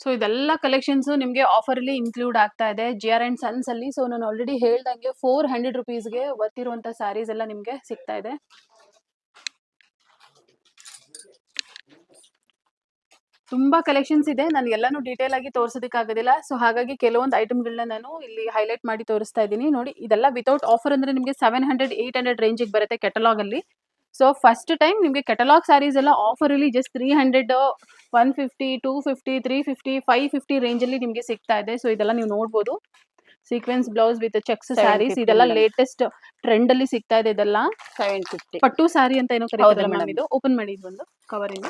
S1: ಸೊ ಇದೆಲ್ಲ ಕಲೆಕ್ಷನ್ಸ್ ನಿಮಗೆ ಆಫರ್ ಅಲ್ಲಿ ಇನ್ಕ್ಲೂಡ್ ಆಗ್ತಾ ಇದೆ. ಜಿ ಆರ್ ಅಂಡ್ ಸನ್ಸ್ ಅಲ್ಲಿ. ಸೊ ನಾನು ಆಲ್ರೆಡಿ ಹೇಳ್ದಂಗೆ ಫೋರ್ ಹಂಡ್ರೆಡ್ ರುಪೀಸ್ಗೆ ಬರ್ತಿರುವಂತ ಸ್ಯಾರೀಸ್ ಎಲ್ಲ ನಿಮಗೆ ಸಿಗ್ತಾ ಇದೆ. ತುಂಬಾ ಕಲೆಕ್ಷನ್ಸ್ ಇದೆ. ನಾನು ಎಲ್ಲಾನು ಡೀಟೇಲ್ ಆಗಿ ತೋರಿಸೋದಕ್ಕಾಗೋದಿಲ್ಲ ಸೊ ಹಾಗಾಗಿ ಕೆಲವೊಂದು ಐಟಮ್ಗಳನ್ನ ನಾನು ಇಲ್ಲಿ ಹೈಲೈಟ್ ಮಾಡಿ ತೋರಿಸ್ತಾ ಇದ್ದೀನಿ. ನೋಡಿ, ಇದೆಲ್ಲ ವಿತೌಟ್ ಆಫರ್ ಅಂದ್ರೆ ನಿಮಗೆ ಸೆವೆನ್ ಹಂಡ್ರೆಡ್ ಏಟ್ ಹಂಡ್ರೆಡ್ ರೇಂಜಿಗೆ ಬರುತ್ತೆ ಕೆಟಲಾಗ್ ಅಲ್ಲಿ. ಸೊ ಫಸ್ಟ್ ಟೈಮ್ ನಿಮಗೆ ಕೆಟಲಾಗ್ ಸ್ಯಾರೀಸ್ ಎಲ್ಲ ಆಫರ್ ಅಲ್ಲಿ just three hundred one fifty two fifty three fifty five fifty ರೇಂಜಲ್ಲಿ ನಿಮಗೆ ಸಿಗ್ತಾ ಇದೆ. ಸೊ ಇದೆಲ್ಲ ನೀವು ನೋಡ್ಬೋದು. Sequence blouse with checks saris ಇದೆಲ್ಲ ಲೇಟೆಸ್ಟ್ ಟ್ರೆಂಡ್ ಅಲ್ಲಿ ಸಿಗ್ತಾ ಇದೆ ಇದೆಲ್ಲ.
S2: ಸೆವೆನ್ ಫಿಫ್ಟಿ
S1: ಪಟ್ಟು ಸ್ಯಾರಿ ಅಂತ ಏನೋ ಕರೀತಾರೆ ಮೇಡಮ್ ಇದು. ಓಪನ್ ಮಾಡಿ ಇದು ಒಂದು ಕವರ್ ಇಂದ.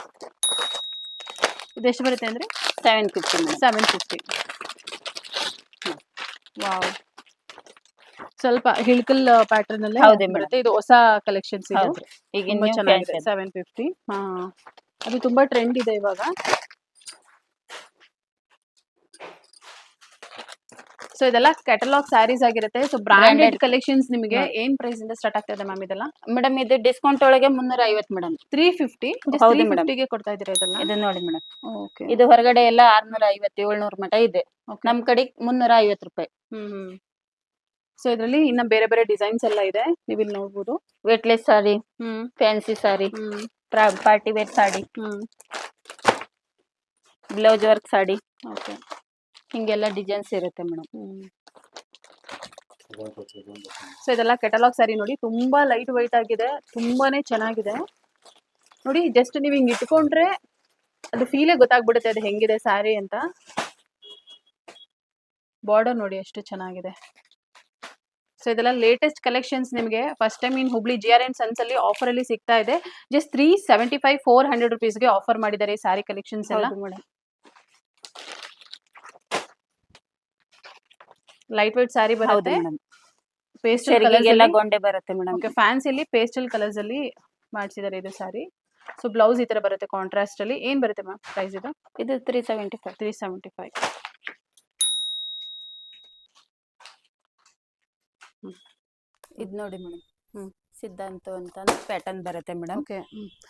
S1: ಇದೆಷ್ಟು ಬರುತ್ತೆ ಅಂದ್ರೆ?
S2: Seven fifty
S1: seven fifty wow ಸ್ವಲ್ಪ ಹಿಳ್ಕಲ್ ಪ್ಯಾಟರ್ನ್ ಅಲ್ಲೇ. ಬರುತ್ತೆ ಇದು ಹೊಸ ಕಲೆಕ್ಷನ್ಸ್ ಇದೆ.
S2: ಈಗ
S1: ತುಂಬಾ
S2: new
S1: ಚೆನ್ನಾಗಿದೆ. ಸೆವೆನ್ ಫಿಫ್ಟಿ ಹಾ. ಅದು ತುಂಬಾ ಟ್ರೆಂಡ್ ಇದೆ ಇವಾಗ. ಸೊ ಇದೆಲ್ಲ ಕ್ಯಾಟಲಾಗ್ ಸ್ಯಾರೀಸ್ ಆಗಿರುತ್ತೆ. So branded. ಕಲೆಕ್ಷನ್ಸ್ ನಿಮಗೆ ಏನ್ ಪ್ರೈಸ್ ಇಂದ ಸ್ಟಾರ್ಟ್ ಆಗ್ತಾ ಇದೆ ಮ್ಯಾಮ್ ಇದೆಲ್ಲ?
S2: ಮೇಡಮ್ ಇದು ಡಿಸ್ಕೌಂಟ್ ಒಳಗೆ ಮುನ್ನೂರ ಐವತ್ತು ಮೇಡಮ್
S1: ತ್ರೀ ಫಿಫ್ಟಿ
S2: ಹೌದು
S1: ಮೇಡಮ್. ಕೊಡ್ತಾ ಇದ್ದೀರಾ ಇದೆಲ್ಲ?
S2: ಇದು ನೋಡಿ ಮೇಡಮ್.
S1: ಓಕೆ
S2: ಇದು ಹೊರಗಡೆ ಎಲ್ಲ ಆರ್ನೂರ ಐವತ್ತು ಏಳ್ನೂರ ಮಟ ಇದೆ. ನಮ್ ಕಡೆ ಮುನ್ನೂರ ಐವತ್ತು ರೂಪಾಯಿ
S1: ಹ್ಮ್. ಸೊ ಇದರಲ್ಲಿ ಇನ್ನ ಬೇರೆ ಬೇರೆ ಡಿಸೈನ್ಸ್ ಎಲ್ಲ ಇದೆ. ನೀವು ಇಲ್ಲಿ ನೋಡ್ಬೋದು.
S2: Weightless sari
S1: hmm.
S2: Fancy sari
S1: hmm.
S2: Party wear sari
S1: hmm.
S2: Blouse work sari
S1: okay.
S2: ಹಿಂಗೆಲ್ಲ ಡಿಸೈನ್ಸ್ ಇರುತ್ತೆ ಮೇಡಮ್.
S1: ಹ್ಮ್. ಸೊ ಇದೆಲ್ಲ ಕೆಟಲಾಗ್ ಸಾರಿ ನೋಡಿ ತುಂಬಾ ಲೈಟ್ ವೈಟ್ ಆಗಿದೆ. ತುಂಬಾನೇ ಚೆನ್ನಾಗಿದೆ. ನೋಡಿ ಜಸ್ಟ್ ನೀವು ಹಿಂಗ್ ಇಟ್ಕೊಂಡ್ರೆ ಅದು ಫೀಲೇ ಗೊತ್ತಾಗ್ಬಿಡುತ್ತೆ ಅದು ಹೆಂಗಿದೆ ಸ್ಯಾರಿ ಅಂತ. ಬಾರ್ಡರ್ ನೋಡಿ ಎಷ್ಟು ಚೆನ್ನಾಗಿದೆ. ಸೊ ಇದೆಲ್ಲ ಲೇಟೆಸ್ಟ್ ಕಲೆಕ್ಷನ್ಸ್ ನಿಮಗೆ. First time in Hubli G R and sons ಅಲ್ಲಿ ಆಫರ್ ಅಲ್ಲಿ ಸಿಗ್ತಾ ಇದೆ. Just three seventy five four hundred ರುಪೀಸ್ಗೆ offer ಮಾಡಿದ್ದಾರೆ ಈ ಸಾರಿ ಕಲೆಕ್ಷನ್ಸ್ ಎಲ್ಲ. ಲೈಟ್ ವೈಟ್
S2: ಸಾರಿ
S1: ಬರುತ್ತೆ.
S2: ಕಲರ್
S1: ಪೇಸ್ಟಲ್
S2: ಗೊಂಡೆ ಬರುತ್ತೆ madam
S1: okay fancily pastel colours ಅಲ್ಲಿ ಮಾಡಿಸಿದ್ದಾರೆ ಇದು ಸಾರಿ ಸೊ ಬ್ಲೌಸ್ ಈ ತರ ಬರುತ್ತೆ ಕಾಂಟ್ರಾಸ್ಟ್ ಅಲ್ಲಿ. ಏನ್ ಬರುತ್ತೆ ಮ್ಯಾಮ್ ಪ್ರೈಸ್ ಇದು?
S2: ಇದು three seventy five
S1: three seventy five
S2: ಇದು ನೋಡಿ ಮೇಡಮ್. ಹ್ಮ್. ಸಿದ್ಧಾಂತ ಅಂತ ಪ್ಯಾಟರ್ನ್ ಬರುತ್ತೆ ಮೇಡಮ್.
S1: ಓಕೆ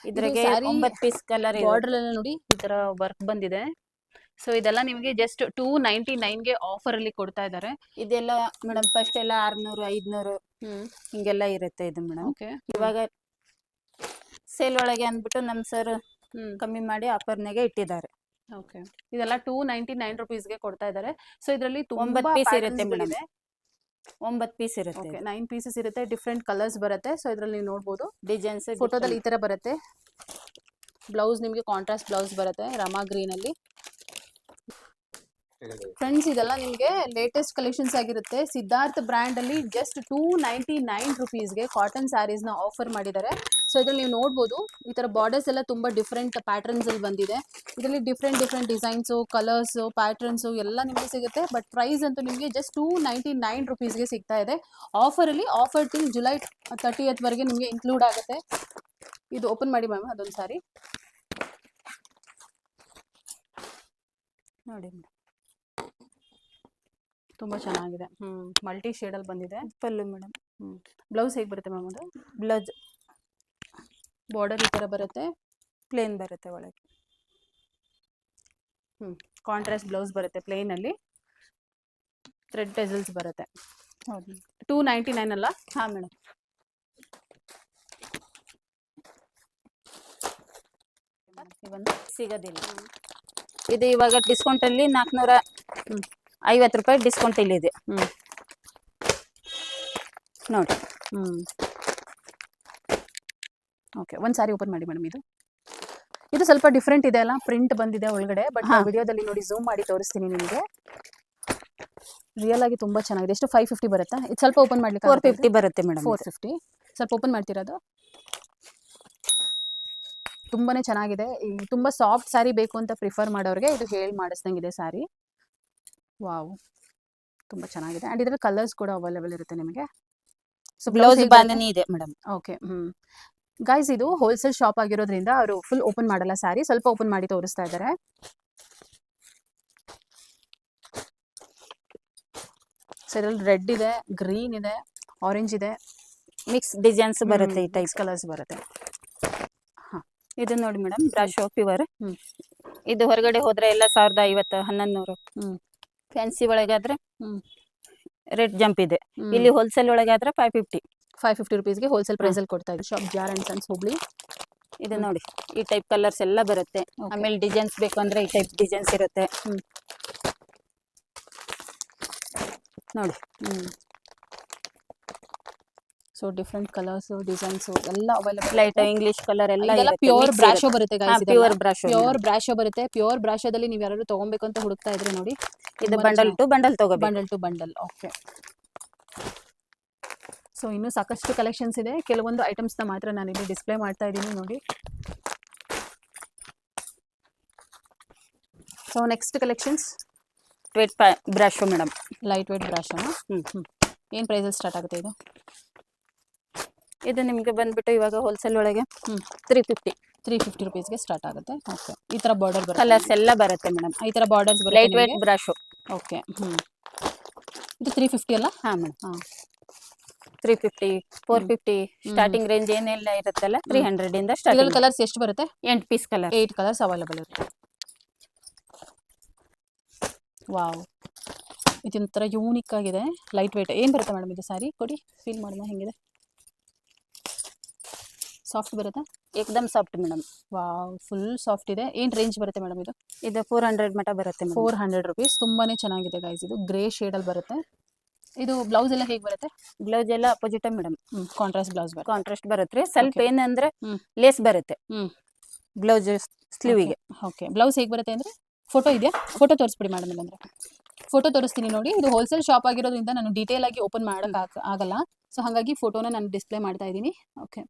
S2: ಇದ್ರಾಗೆ
S1: saree
S2: ಒಂಬತ್ತು ಪೀಸ್ ಕಲರ್
S1: ಬಾರ್ಡರ್ ಎಲ್ಲ ನೋಡಿ ಈ ತರ ವರ್ಕ್ ಬಂದಿದೆ. ಸೊ ಇದೆಲ್ಲ ನಿಮಗೆ ಜಸ್ಟ್ ಟೂ ನೈಂಟಿ ನೈನ್ಗೆ ಆಫರ್ ಅಲ್ಲಿ ಕೊಡ್ತಾ ಇದ್ದಾರೆ.
S2: ಇದೆಲ್ಲ ಮೇಡಮ್ ಫಸ್ಟ್ ಎಲ್ಲ ಆರ್ನೂರು ಐದ್ನೂರು ಹಿಂಗೆಲ್ಲ ಇರುತ್ತೆ ಇದು ಮೇಡಮ್.
S1: ಓಕೆ.
S2: ಇವಾಗ ಸೇಲ್ ಒಳಗೆ ಅಂದ್ಬಿಟ್ಟು ನಮ್ ಸರ್
S1: ಹ್ಮ್.
S2: ಕಮ್ಮಿ ಮಾಡಿ ಆಫರ್ನಾಗೆ ಇಟ್ಟಿದ್ದಾರೆ.
S1: ಓಕೆ. ಇದೆಲ್ಲ ಟೂ ನೈಂಟಿ ನೈನ್ ರುಪೀಸ್ಗೆ ಕೊಡ್ತಾ ಇದ್ದಾರೆ. ಸೊ ಇದರಲ್ಲಿ
S2: ಒಂಬತ್ತು
S1: ಪೀಸ್
S2: piece ಇರುತ್ತೆ ಮೇಡಮ್.
S1: ಗಳಿದೆ
S2: ಒಂಬತ್ತು ಪೀಸ್ ಇರುತ್ತೆ
S1: ಓಕೆ ನೈನ್ ಪೀಸಸ್ ಇರುತ್ತೆ ಡಿಫ್ರೆಂಟ್ ಕಲರ್ಸ್ ಬರುತ್ತೆ. ಸೊ ಇದರಲ್ಲಿ ನೀವು ನೋಡ್ಬೋದು.
S2: ಡಿಸೈನ್ಸ್
S1: ಫೋಟೋದಲ್ಲಿ ಈ ತರ ಬರುತ್ತೆ. ಬ್ಲೌಸ್ ನಿಮಗೆ ಕಾಂಟ್ರಾಸ್ಟ್ ಬ್ಲೌಸ್ ಬರುತ್ತೆ ರಮಾ ಗ್ರೀನ್ ಅಲ್ಲಿ. ಫ್ರೆಂಡ್ಸ್ ಇದೆಲ್ಲ ನಿಮಗೆ ಲೇಟೆಸ್ಟ್ ಕಲೆಕ್ಷನ್ಸ್ ಆಗಿರುತ್ತೆ. ಸಿದ್ಧಾರ್ಥ್ ಬ್ರ್ಯಾಂಡ್ ಅಲ್ಲಿ ಜಸ್ಟ್ ಟೂ ನೈಂಟಿ ನೈನ್ ರುಪೀಸ್ಗೆ ಕಾಟನ್ ಸ್ಯಾರೀಸ್ನ ಆಫರ್ ಮಾಡಿದ್ದಾರೆ. ಸೊ ಇದ್ರಲ್ಲಿ ನೀವು ನೋಡ್ಬೋದು, ಈ ತರ ಬಾರ್ಡರ್ಸ್ ಎಲ್ಲ ತುಂಬಾ ಡಿಫ್ರೆಂಟ್ ಪ್ಯಾಟರ್ನ್ಸ್ ಅಲ್ಲಿ ಬಂದಿದೆ. ಇದರಲ್ಲಿ different different designs colours patterns ಎಲ್ಲ ನಿಮಗೆ ಸಿಗುತ್ತೆ. ಬಟ್ ಪ್ರೈಸ್ ಅಂತೂ ನಿಮಗೆ ಜಸ್ಟ್ ಟೂ ನೈಂಟಿ ನೈನ್ ರುಪೀಸ್ಗೆ ಸಿಗ್ತಾ ಇದೆ. ಆಫರಲ್ಲಿ ಆಫರ್ ಟಿಲ್ ಜುಲೈ ತರ್ಟಿಯತ್ ವರೆಗೆ ನಿಮಗೆ ಇನ್ಕ್ಲೂಡ್ ಆಗುತ್ತೆ. ಇದು ಓಪನ್ ಮಾಡಿ ಮ್ಯಾಮ್ ಅದೊಂದು ಸಾರಿ.
S2: ನೋಡಿ ಮೇಡಮ್
S1: ತುಂಬಾ ಚೆನ್ನಾಗಿದೆ. ಹ್ಮ್ ಮಲ್ಟಿ ಶೇಡಲ್ಲಿ ಬಂದಿದೆ.
S2: ಪಲ್ಲು ಮೇಡಮ್.
S1: ಬ್ಲೌಸ್ ಹೇಗೆ ಬರುತ್ತೆ ಮ್ಯಾಮ್ ಅದು?
S2: ಬ್ಲೌಸ್
S1: ಬಾರ್ಡರ್ ಈ ಥರ ಬರುತ್ತೆ?
S2: ಪ್ಲೇನ್ ಬರುತ್ತೆ ಒಳಗೆ.
S1: ಕಾಂಟ್ರಾಸ್ಟ್ ಬ್ಲೌಸ್ ಬರುತ್ತೆ ಪ್ಲೇನ್ ಅಲ್ಲಿ ಥ್ರೆಡ್ ಟೆಸಲ್ಸ್ ಬರುತ್ತೆ.
S2: ಹೌದು.
S1: ಟೂ ನೈಂಟಿ ನೈನ್ ಅಲ್ಲ?
S2: ಹಾ ಮೇಡಮ್. ಸಿಗೋದಿಲ್ಲ. ಇದು ಇವಾಗ ಡಿಸ್ಕೌಂಟ್ ಅಲ್ಲಿ ನಾಲ್ಕುನೂರ ಐವತ್ತು ರೂಪಾಯಿ ಡಿಸ್ಕೌಂಟ್ ಇಲ್ಲಿದೆ.
S1: ಹ್ಞೂ
S2: ನೋಡಿ.
S1: ಹ್ಞೂ ಓಕೆ ಒಂದು ಸಾರಿ ಓಪನ್ ಮಾಡಿ ಮೇಡಮ್ ಇದು. ಇದು ಸ್ವಲ್ಪ ಡಿಫ್ರೆಂಟ್ ಇದೆ ಅಲ್ಲ ಪ್ರಿಂಟ್ ಬಂದಿದೆ ಒಳಗಡೆ ಬಟ್. ವಿಡಿಯೋದಲ್ಲಿ ನೋಡಿ ಝೂಮ್ ಮಾಡಿ ತೋರಿಸ್ತೀನಿ ನಿಮಗೆ. ರಿಯಲ್ ಆಗಿ ತುಂಬಾ ಚೆನ್ನಾಗಿದೆ. ಎಷ್ಟು ಫೈವ್ ಫಿಫ್ಟಿ ಬರುತ್ತಾ? ಇದು ಸ್ವಲ್ಪ ಓಪನ್ ಮಾಡ್ಲಿಕ್ಕೆ
S2: ಫೋರ್ ಫಿಫ್ಟಿ ಬರುತ್ತೆ ಮೇಡಮ್
S1: ಫೋರ್ ಫಿಫ್ಟಿ ಸ್ವಲ್ಪ ಓಪನ್ ಮಾಡ್ತಿರೋದು. ತುಂಬಾನೇ ಚೆನ್ನಾಗಿದೆ. ತುಂಬಾ ಸಾಫ್ಟ್ ಸ್ಯಾರಿ ಬೇಕು ಅಂತ ಪ್ರಿಫರ್ ಮಾಡೋರಿಗೆ ಇದು ಹೇಳಿ ಮಾಡಿಸ್ದಂಗಿದೆ ಸ್ಯಾರಿ ವಾವ್. ತುಂಬಾ ಚೆನ್ನಾಗಿದೆ. ಅಂಡ್ ಇದ್ರಲ್ಲಿ ಕಲರ್ಸ್ ಕೂಡ ಅವೈಲೇಬಲ್ ಇರುತ್ತೆ ನಿಮಗೆ. ಸೊ
S2: ಬ್ಲೌಸ್ ಬಾಂಧನಿ ಇದೆ ಮೇಡಮ್
S1: ಓಕೆ ಹ್ಮ್. ಗೈಸ್ ಇದು ಹೋಲ್ಸೇಲ್ ಶಾಪ್ ಆಗಿರೋದ್ರಿಂದ ಅವರು ಫುಲ್ ಓಪನ್ ಮಾಡಲ್ಲ ಸ್ಯಾರಿ ಸ್ವಲ್ಪ ಓಪನ್ ಮಾಡಿ ತೋರಿಸ್ತಾ ಇದ್ದಾರೆ ಸೊ ಇದರಲ್ಲಿ ರೆಡ್ ಇದೆ ಗ್ರೀನ್ ಇದೆ ಆರೆಂಜ್ ಇದೆ.
S2: ಮಿಕ್ಸ್ ಡಿಸೈನ್ಸ್ ಬರುತ್ತೆ ಈ ಟೈಪ್
S1: ಕಲರ್ಸ್ ಬರುತ್ತೆ.
S2: ಇದು ನೋಡಿ ಮೇಡಮ್ ಬ್ರಾಶೋ ಶಾಪ್
S1: ಹ್ಮ್.
S2: ಇದು ಹೊರಗಡೆ ಹೋದ್ರೆ ಎಲ್ಲ ಸಾವಿರದ ಐವತ್ತು ಹನ್ನೊಂದು ನೂರು. ಫ್ಯಾನ್ಸಿ ಒಳಗಾದ್ರೆ. ರೇಟ್ ಜಂಪ್ ಇದೆ. ಇಲ್ಲಿ ಹೋಲ್ಸೇಲ್ ಒಳಗಾದ್ರೆ ಫೈವ್ ಫಿಫ್ಟಿ
S1: ಫೈವ್ ಫಿಫ್ಟಿ ರುಪೀಸ್ಗೆ ಹೋಲ್ಸೇಲ್ ಪ್ರೈಸ್ ಅಲ್ಲಿ ಕೊಡ್ತಾ ಇದ್ದೀವಿ. Shop G R and sons Hubli
S2: ಇದು ನೋಡಿ ಈ ಟೈಪ್ ಕಲರ್ಸ್ ಎಲ್ಲ ಬರುತ್ತೆ. ಆಮೇಲೆ ಡಿಸೈನ್ಸ್ ಬೇಕು ಅಂದ್ರೆ ಈ ಟೈಪ್ ಡಿಸೈನ್ಸ್ ಇರುತ್ತೆ.
S1: ಹ್ಮ್.
S2: ನೋಡಿ.
S1: ಸೊ ಡಿಫ್ರೆಂಟ್ ಕಲರ್ಸ್ ಡಿಸೈನ್ಸ್ ಎಲ್ಲ ಅವೈಲೇಬಲ್
S2: ಲೈಟ್ ಇಂಗ್ಲಿಷ್ ಕಲರ್ ಎಲ್ಲ
S1: ಪ್ಯೂರ್ ಬ್ರಾಶೋ ಬರುತ್ತೆ
S2: ಪ್ಯೂರ್ ಬ್ರಾಶ್
S1: ಪ್ಯೂರ್ ಬ್ರಾಶೋ ಬರುತ್ತೆ. ಪ್ಯೂರ್ ಬ್ರಾಶೋದಲ್ಲಿ ನೀವು ಯಾರು ತಗೊಬೇಕು ಅಂತ ಹುಡುಕ್ತಾ ಇದ್ರೆ ನೋಡಿ.
S2: ಇದು ಬಂಡಲ್ ಟು ಬಂಡಲ್ ತಗೋಬೇಕು.
S1: Bundle to bundle okay so ಇನ್ನೂ ಸಾಕಷ್ಟು ಕಲೆಕ್ಷನ್ಸ್ ಇದೆ. ಕೆಲವೊಂದು ಐಟಮ್ಸ್ನ ಮಾತ್ರ ನಾನು ಇಲ್ಲಿ ಡಿಸ್ಪ್ಲೇ ಮಾಡ್ತಾ ಇದ್ದೀನಿ ನೋಡಿ. So next collections
S2: weight brasso madam
S1: light weight brasso
S2: hmm.
S1: ಹ್ಞೂ ಏನು ಪ್ರೈಸಲ್ಲಿ ಸ್ಟಾರ್ಟ್ ಆಗುತ್ತೆ ಇದು?
S2: ಇದು ನಿಮಗೆ ಬಂದುಬಿಟ್ಟು ಇವಾಗ ಹೋಲ್ಸೇಲ್ ಒಳಗೆ
S1: hmm.
S2: Three fifty
S1: three fifty ರುಪೀಸ್ಗೆ ಸ್ಟಾರ್ಟ್ ಆಗುತ್ತೆ. ಓಕೆ ಈ ಥರ ಬಾರ್ಡರ್ ಬರುತ್ತೆ
S2: ಕಲರ್ಸ್ ಎಲ್ಲ ಬರುತ್ತೆ ಮೇಡಮ್
S1: ಈ ಥರ borders
S2: light weight brasso
S1: okay ಹ್ಞೂ ಇದು ತ್ರೀ ಫಿಫ್ಟಿ ಅಲ್ಲ?
S2: ಹಾಂ ಮೇಡಮ್
S1: ಹಾಂ.
S2: Three fifty four fifty starting range ಏನೆಲ್ಲ ಇರುತ್ತಲ್ಲ? ತ್ರೀ ಹಂಡ್ರೆಡ್ ಇಂದ ಸ್ಟಾರ್ಟಿಂಗ್
S1: ಕಲರ್ಸ್ ಎಷ್ಟು ಬರುತ್ತೆ?
S2: ಎಂಟು piece colour
S1: eight colours available ಇರುತ್ತೆ. ವಾವ್ ಇದೊಂಥರ ಯೂನಿಕ್ ಆಗಿದೆ. ಲೈಟ್ ವೆಯ್ಟ್ ಏನು ಬರುತ್ತೆ ಮೇಡಮ್ ಇದು ಸಾರಿ ಕೊಡಿ ಫೀಲ್ ಮಾಡೋಣ ಹೆಂಗಿದೆ? ಸಾಫ್ಟ್ ಬರುತ್ತೆ?
S2: ಏಕ್ದಮ್ soft madam
S1: wow full soft ಇದೆ. ಏನು ರೇಂಜ್ ಬರುತ್ತೆ ಮೇಡಮ್ ಇದು?
S2: ಇದು ಫೋರ್ ಹಂಡ್ರೆಡ್ ಮಟ ಬರುತ್ತೆ
S1: ಫೋರ್ ಹಂಡ್ರೆಡ್ ರುಪೀಸ್ ತುಂಬಾನೇ ಚೆನ್ನಾಗಿದೆ ಗೈಸ್ ಇದು. ಗ್ರೇ ಶೇಡಲ್ಲಿ ಬರುತ್ತೆ. ಇದು ಬ್ಲೌಸ್ ಎಲ್ಲ ಹೇಗೆ ಬರುತ್ತೆ?
S2: ಬ್ಲೌಸ್ ಎಲ್ಲ ಅಪೋಸಿಟ್ ಮೇಡಮ್
S1: ಕಾಂಟ್ರಾಸ್ಟ್ ಬ್ಲೌಸ್ ಬರುತ್ತೆ.
S2: ಕಾಂಟ್ರಾಸ್ಟ್ ಬರುತ್ತೆ ಸ್ವಲ್ಪ. ಏನಂದ್ರೆ. ಲೇಸ್ ಬರುತ್ತೆ. ಬ್ಲೌಸ್ ಸ್ಲೀವಿಗೆ
S1: ಓಕೆ ಬ್ಲೌಸ್ ಹೇಗೆ ಬರುತ್ತೆ ಅಂದ್ರೆ ಫೋಟೋ ಇದೆಯಾ? ಫೋಟೋ ತೋರಿಸ್ಬಿಡಿ ಮೇಡಮ್ ಇಲ್ಲಂದ್ರೆ. ಫೋಟೋ ತೋರಿಸ್ತೀನಿ ನೋಡಿ. ಇದು ಹೋಲ್ಸೇಲ್ ಶಾಪ್ ಆಗಿರೋದ್ರಿಂದ ನಾನು ಡೀಟೇಲ್ ಆಗಿ ಓಪನ್ ಮಾಡೋಕೆ ಆಗಲ್ಲ. ಸೊ ಹಾಗಾಗಿ ಫೋಟೋನ ನಾನು ಡಿಸ್ಪ್ಲೇ ಮಾಡ್ತಾ ಇದ್ದೀನಿ. ಓಕೆ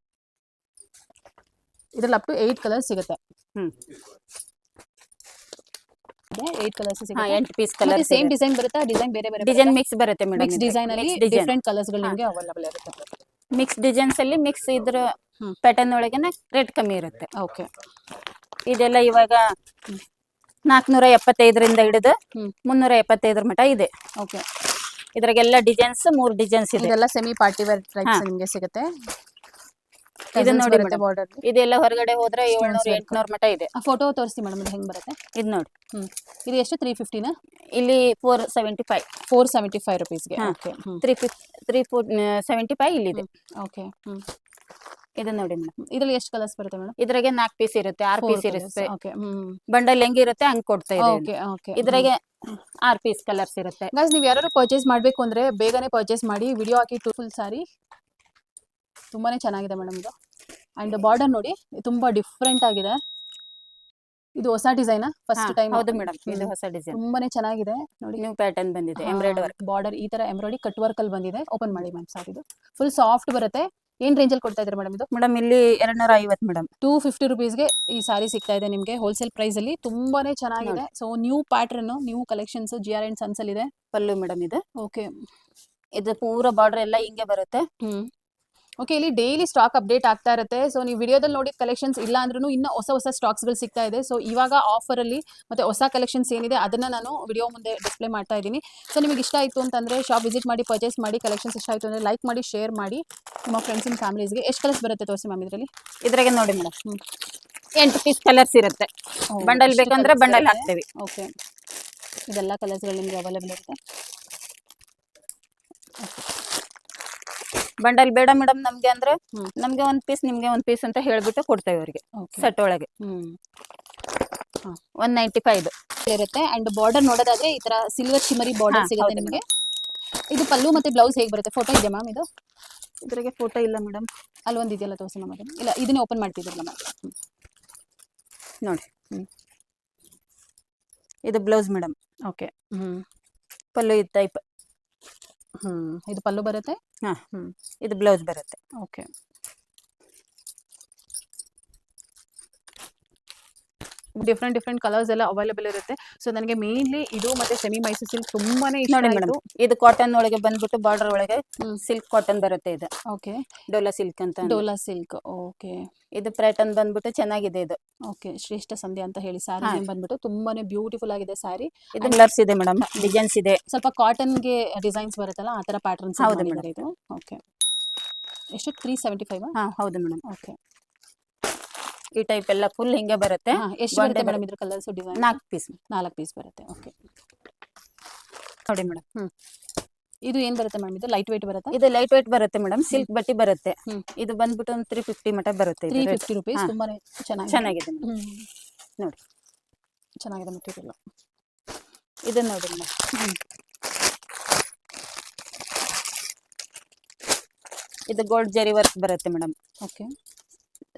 S1: ಇದ್ರಲ್ಲಿ ಅಪ್ ಟು ಏಯ್ಟ್ ಕಲರ್ ಸಿಗುತ್ತೆ.
S2: ಹ್ಮ್.
S1: ಏಯ್ಟ್ ಕಲರ್ಸ್
S2: ಹಾ
S1: ಸಿಗುತ್ತೆ.
S2: ಎಂಟು ಪೀಸ್ ಕಲರ್
S1: ಸೇಮ್ ಡಿಸೈನ್ ಬರುತ್ತೆ? ಡಿಸೈನ್ ಬೇರೆ ಬೇರೆ
S2: ಡಿಸೈನ್ ಮಿಕ್ಸ್ ಬರುತ್ತೆ ಮೇಡಮ್
S1: ಮಿಕ್ಸ್ ಡಿಸೈನ್ ಅಲ್ಲಿ ಡಿಫ್ರೆಂಟ್ ಕಲರ್ಸ್ಗಳು
S2: ಹಾ.
S1: ನಿಮಗೆ ಅವೈಲೇಬಲ್ ಇರುತ್ತೆ.
S2: ಮಿಕ್ಸ್ ಡಿಸೈನ್ಸ್ ಅಲ್ಲಿ ಮಿಕ್ಸ್ ಇದ್ರ. ಪ್ಯಾಟರ್ನ್ ಒಳಗೆನೆ ರೇಟ್ ಕಮ್ಮಿ ಇರುತ್ತೆ.
S1: ಓಕೆ
S2: ಇದೆಲ್ಲ ಇವಾಗ ನಾಲ್ಕನೂರ ಎಪ್ಪತ್ತೈದರಿಂದ ಹಿಡಿದು. ಮುನ್ನೂರ ಎಪ್ಪತ್ತೈದರ ಮಟ ಇದೆ.
S1: ಓಕೆ
S2: ಇದ್ರಾಗೆಲ್ಲ ಡಿಸೈನ್ಸ್ ಮೂರ್ ಡಿಸೈನ್ಸ್ ಇದೆ.
S1: ಇದೆಲ್ಲ ಸೆಮಿ ಪಾರ್ಟಿ ವೇರ್ ಟೈಪ್ಸ್. ನಿಮಗೆ ಸಿಗುತ್ತೆ.
S2: ಇದು ನೋಡಿ madam.
S1: ಬಾರ್ಡರ್
S2: ಇದೆಲ್ಲ ಹೊರಗಡೆ ಹೋದ್ರೆ ಏಳ್ನೂರು. ಎಂಟ್ನೂರ ಮಟ ಇದೆ.
S1: ಫೋಟೋ ತೋರಿಸಿ ಮೇಡಮ್ ಇದು ಹೆಂಗೆ ಬರುತ್ತೆ?
S2: ಇದು ನೋಡಿ.
S1: ಹ್ಮ್. ಇದು ಎಷ್ಟು? ತ್ರೀ ಫಿಫ್ಟಿನ
S2: ಇಲ್ಲಿ four seventy five
S1: four seventy five ರುಪೀಸ್ಗೆ
S2: ಹಾ.
S1: Okay hmm.
S2: Three fifty three four seventy five ಇಲ್ಲಿದೆ.
S1: Okay hmm.
S2: ಇದು ನೋಡಿ ಮೇಡಮ್
S1: ಇದ್ರಲ್ಲಿ ಎಷ್ಟು ಕಲರ್ಸ್ ಬರುತ್ತೆ ಮೇಡಮ್
S2: ಇದ್ರಾಗೆ ನಾಲ್ಕು ಪೀಸ್ ಇರುತ್ತೆ ಆರ್ ಪೀಸ್ ಇರುತ್ತೆ.
S1: Okay hmm.
S2: ಬಂಡಲ್ ಹೆಂಗಿರುತ್ತೆ ಹಂಗ್ ಕೊಡ್ತಾ ಇದೆ
S1: ಓಕೆ ಓಕೆ
S2: ಇದ್ರಾಗೆ ಆರ್ ಪೀಸ್ ಕಲರ್ಸ್ ಇರುತ್ತೆ.
S1: ಗೈಸ್ ನೀವು ಯಾರು ಪರ್ಚೇಸ್ ಮಾಡಬೇಕು ಅಂದ್ರೆ ಬೇಗನೆ ಪರ್ಚೇಸ್ ಮಾಡಿ ವಿಡಿಯೋ ಹಾಕಿ ಟೂ ಫುಲ್ ಸಾರಿ ತುಂಬಾನೇ ಚೆನ್ನಾಗಿದೆ ಮೇಡಮ್ ಇದು. ಆ್ಯಂಡ್ ಬಾರ್ಡರ್ ನೋಡಿ ತುಂಬಾ ಡಿಫ್ರೆಂಟ್ ಆಗಿದೆ. ಇದು ಹೊಸ ಡಿಸೈನ್ ಫಸ್ಟ್ ಟೈಮ್
S2: ಹೌದು ಮೇಡಮ್ ಇದು ಹೊಸ ಡಿಸೈನ್
S1: ತುಂಬಾನೇ ಚೆನ್ನಾಗಿದೆ. ನೋಡಿ.
S2: ನ್ಯೂ ಪ್ಯಾಟರ್ನ್ ಬಂದಿದೆ ಎಂಬ್ರಾಯ್ಡ್ ವರ್ಕ್
S1: ಬಾರ್ಡರ್ ಈ ತರ ಎಂಬ್ರಾಯ್ಡಿ ಕಟ್ ವರ್ಕ್ ಅಲ್ಲಿ ಬಂದಿದೆ. ಓಪನ್ ಮಾಡಿ ಮ್ಯಾಮ್ ಸಾರ್ ಇದು. ಫುಲ್ ಸಾಫ್ಟ್ ಬರುತ್ತೆ. ಏನ್ ರೇಂಜ್ ಅಲ್ಲಿ ಕೊಡ್ತಾ ಇದ್ದಾರೆ ಮೇಡಮ್ ಇದು?
S2: ಮೇಡಮ್ ಇಲ್ಲಿ ಎರಡ್ ನೂರ ಐವತ್ತು ಮೇಡಮ್
S1: ಟೂ ಫಿಫ್ಟಿ ರುಪೀಸ್ಗೆ ಈ ಸಾರಿ ಸಿಗ್ತಾ ಇದೆ ನಿಮಗೆ ಹೋಲ್ಸೇಲ್ ಪ್ರೈಸ್ ಅಲ್ಲಿ. ತುಂಬಾನೇ ಚೆನ್ನಾಗಿದೆ. So new pattern new collections G R and sons ಅಲ್ಲಿ ಇದೆ
S2: ಪಲ್ಲು ಮೇಡಮ್ ಇದೆ.
S1: ಓಕೆ
S2: ಇದು ಪೂರ ಬಾರ್ಡರ್ ಎಲ್ಲ ಹಿಂಗೆ ಬರುತ್ತೆ.
S1: ಹ್ಮ್. ಓಕೆ ಇಲ್ಲಿ ಡೈಲಿ ಸ್ಟಾಕ್ ಅಪ್ಡೇಟ್ ಆಗ್ತಾ ಇರುತ್ತೆ. ಸೊ ನೀವು ವಿಡಿಯೋದಲ್ಲಿ ನೋಡಿದ ಕಲೆಕ್ಷನ್ಸ್ ಇಲ್ಲ ಅಂದ್ರೂ ಇನ್ನೂ ಹೊಸ ಹೊಸ ಸ್ಟಾಕ್ಸ್ಗಳು ಸಿಗ್ತಾ ಇದೆ. ಸೊ ಇವಾಗ ಆಫರಲ್ಲಿ ಮತ್ತೆ ಹೊಸ ಕಲೆಕ್ಷನ್ಸ್ ಏನಿದೆ ಅದನ್ನ ನಾನು ವಿಡಿಯೋ ಮುಂದೆ ಡಿಸ್ಪ್ಲೇ ಮಾಡ್ತಾ ಇದ್ದೀನಿ. ಸೊ ನಿಮಗೆ ಇಷ್ಟ ಆಯಿತು ಅಂತಂದ್ರೆ ಶಾಪ್ ವಿಸಿಟ್ ಮಾಡಿ ಪರ್ಚೇಸ್ ಮಾಡಿ ಕಲೆಕ್ಷನ್ಸ್ ಇಷ್ಟ ಆಯಿತು ಅಂದರೆ ಲೈಕ್ ಮಾಡಿ ಶೇರ್ ಮಾಡಿ. ನಿಮ್ಮ ಫ್ರೆಂಡ್ಸ್ ಇನ್ ಫ್ಯಾಮಿಲೀಸ್ಗೆ ಎಷ್ಟು ಕಲರ್ಸ್ ಬರುತ್ತೆ ತೋರಿಸಿ ಮ್ಯಾಮ್ ಇದರಲ್ಲಿ?
S2: ಇದ್ರಾಗೆ ನೋಡಿ ಮೇಡಮ್. ಎಂಟು ಪೀಸ್ ಕಲರ್ಸ್ ಇರುತ್ತೆ. ಬಂಡಲ್ ಬೇಕಂದ್ರೆ ಬಂಡಲ್ ಹಾಕ್ತೀವಿ.
S1: ಓಕೆ ಇದೆಲ್ಲ ಕಲರ್ಸ್ಗಳು ನಿಮಗೆ ಅವೈಲೇಬಲ್ ಇರುತ್ತೆ.
S2: ಬಂಡಲ್ ಬೇಡ ಮೇಡಮ್ ನಮ್ಗೆ ಅಂದ್ರೆ. ನಮ್ಗೆ ಒಂದ್ ಪೀಸ್ ನಿಮ್ಗೆ ಒಂದ್ ಪೀಸ್ ಅಂತ ಹೇಳ್ಬಿಟ್ಟು ಕೊಡ್ತೇವೆ ಅವ್ರಿಗೆ ಸೆಟ್ ಒಳಗೆ. ಒನ್ ನೈಂಟಿ ಫೈವ್
S1: ಇರುತ್ತೆ ಅಂಡ್ ಬಾರ್ಡರ್ ನೋಡೋದಾದ್ರೆ ಈ ತರ ಸಿಲ್ವರ್ ಚಿಮರಿ ಬಾರ್ಡರ್ ಸಿಗುತ್ತೆ ನಿಮಗೆ. ಇದು ಪಲ್ಲು ಮತ್ತೆ ಬ್ಲೌಸ್ ಹೇಗೆ ಬರುತ್ತೆ? ಫೋಟೋ ಇದೆ ಮ್ಯಾಮ್ ಇದು?
S2: ಇದ್ರಾಗೆ ಫೋಟೋ ಇಲ್ಲ ಮೇಡಮ್.
S1: ಅಲ್ಲಿ ಒಂದಿದೆಯಲ್ಲ ತೋರಿಸಿ ಮ್ಯಾಮ್ ಅದನ್ನು ಇಲ್ಲ ಇದನ್ನೇ ಓಪನ್ ಮಾಡ್ತಿದ್ರಲ್ಲ ಮ್ಯಾಮ್
S2: ನೋಡಿ.
S1: ಹ್ಮ್.
S2: ಇದು ಬ್ಲೌಸ್ ಮೇಡಮ್.
S1: ಓಕೆ ಹ್ಞೂ
S2: ಪಲ್ಲು ಇದು ಟೈಪ್
S1: ಹ್ಞೂ ಇದು ಪಲ್ಲು ಬರುತ್ತೆ?
S2: ಹಾ
S1: ಹ್ಮ್.
S2: ಇದು ಬ್ಲೌಸ್ ಬರುತ್ತೆ.
S1: ಓಕೆ. ಡಿಫ್ರೆಂಟ್ ಡಿಫ್ರೆಂಟ್ ಕಲರ್ಸ್ ಎಲ್ಲ ಅವೈಲೇಬಲ್ ಇರುತ್ತೆ. ಸೊ ನನಗೆ ಮೇನ್ಲಿ ಇದು ಮತ್ತೆ ಸೆಮಿ ಮೈಸೂರು ಸಿಲ್ಕ್ ತುಂಬಾನೇ ಇಷ್ಟ
S2: ನೋಡಿ
S1: ಆಯ್ತು.
S2: ಮೇಡಮ್ ಇದು ಕಾಟನ್ ಒಳಗೆ ಬಂದ್ಬಿಟ್ಟು ಬಾರ್ಡರ್ ಒಳಗೆ ಸಿಲ್ಕ್ ಕಾಟನ್ ಬರುತ್ತೆ ಇದು.
S1: ಓಕೆ.
S2: ಡೋಲಾ ಸಿಲ್ಕ್ ಅಂತ
S1: ಡೋಲಾ ಸಿಲ್ಕ್ ಓಕೆ.
S2: ಇದು ಪ್ಯಾಟರ್ನ್ ಬಂದ್ಬಿಟ್ಟು ಚೆನ್ನಾಗಿದೆ ಇದು.
S1: ಓಕೆ ಶ್ರೇಷ್ಠ ಸಂಧ್ಯಾ ಅಂತ ಹೇಳಿ ಸ್ಯಾರಿ ಬಂದ್ಬಿಟ್ಟು ತುಂಬಾನೇ ಬ್ಯೂಟಿಫುಲ್ ಆಗಿದೆ ಸ್ಯಾರಿ
S2: ಇದು ಕಲರ್ಸ್ ಇದೆ ಮೇಡಮ್ ಡಿಸೈನ್ಸ್ ಇದೆ.
S1: ಸ್ವಲ್ಪ ಕಾಟನ್ಗೆ ಡಿಸೈನ್ಸ್ ಬರುತ್ತಲ್ಲ ಆ ತರ ಪ್ಯಾಟರ್ನ್ಸ್
S2: ಹೌದು
S1: ಮೇಡಮ್ ಇದು. ಓಕೆ. ಎಷ್ಟು? ತ್ರೀ ಸೆವೆಂಟಿ ಫೈವ್
S2: ಹಾ ಹೌದು ಮೇಡಮ್
S1: ಓಕೆ.
S2: ಈ ಟೈಪ್ ಎಲ್ಲ ಫುಲ್ ಹಿಂಗೆ ಬರುತ್ತೆ.
S1: ಎಷ್ಟು ಬರುತ್ತೆ ಮೇಡಮ್. ಇದ್ರ ಕಲರ್ಸ್ ಡಿಸೈನ್
S2: ನಾಲ್ಕು ಪೀಸ್
S1: ನಾಲ್ಕು ಪೀಸ್ ಬರುತ್ತೆ ಓಕೆ.
S2: ನೋಡಿ ಮೇಡಮ್
S1: ಇದು ಏನು ಬರುತ್ತೆ ಮೇಡಮ್ ಇದು ಲೈಟ್ ವೈಟ್ ಬರುತ್ತೆ?
S2: ಇದು ಲೈಟ್ ವೈಟ್ ಬರುತ್ತೆ ಮೇಡಮ್ ಸಿಲ್ಕ್ ಬಟ್ಟಿ ಬರುತ್ತೆ. ಇದು ಬಂದ್ಬಿಟ್ಟು ಒಂದು ತ್ರೀ ಫಿಫ್ಟಿ ಮಟ ಬರುತ್ತೆ
S1: ತ್ರೀ. Fifty rupees. ತುಂಬಾನೇ ಚೆನ್ನಾಗಿದೆ.
S2: ಚೆನ್ನಾಗಿದೆ. ನೋಡಿ.
S1: ಚೆನ್ನಾಗಿದೆ ಮೆಟೀರಿಯಲ್
S2: ಇದನ್ನ ನೋಡಿ ಮೇಡಮ್ ಇದು ಗೋಲ್ಡ್ ಜರಿ ವರ್ಕ್ ಬರುತ್ತೆ ಮೇಡಮ್
S1: ಓಕೆ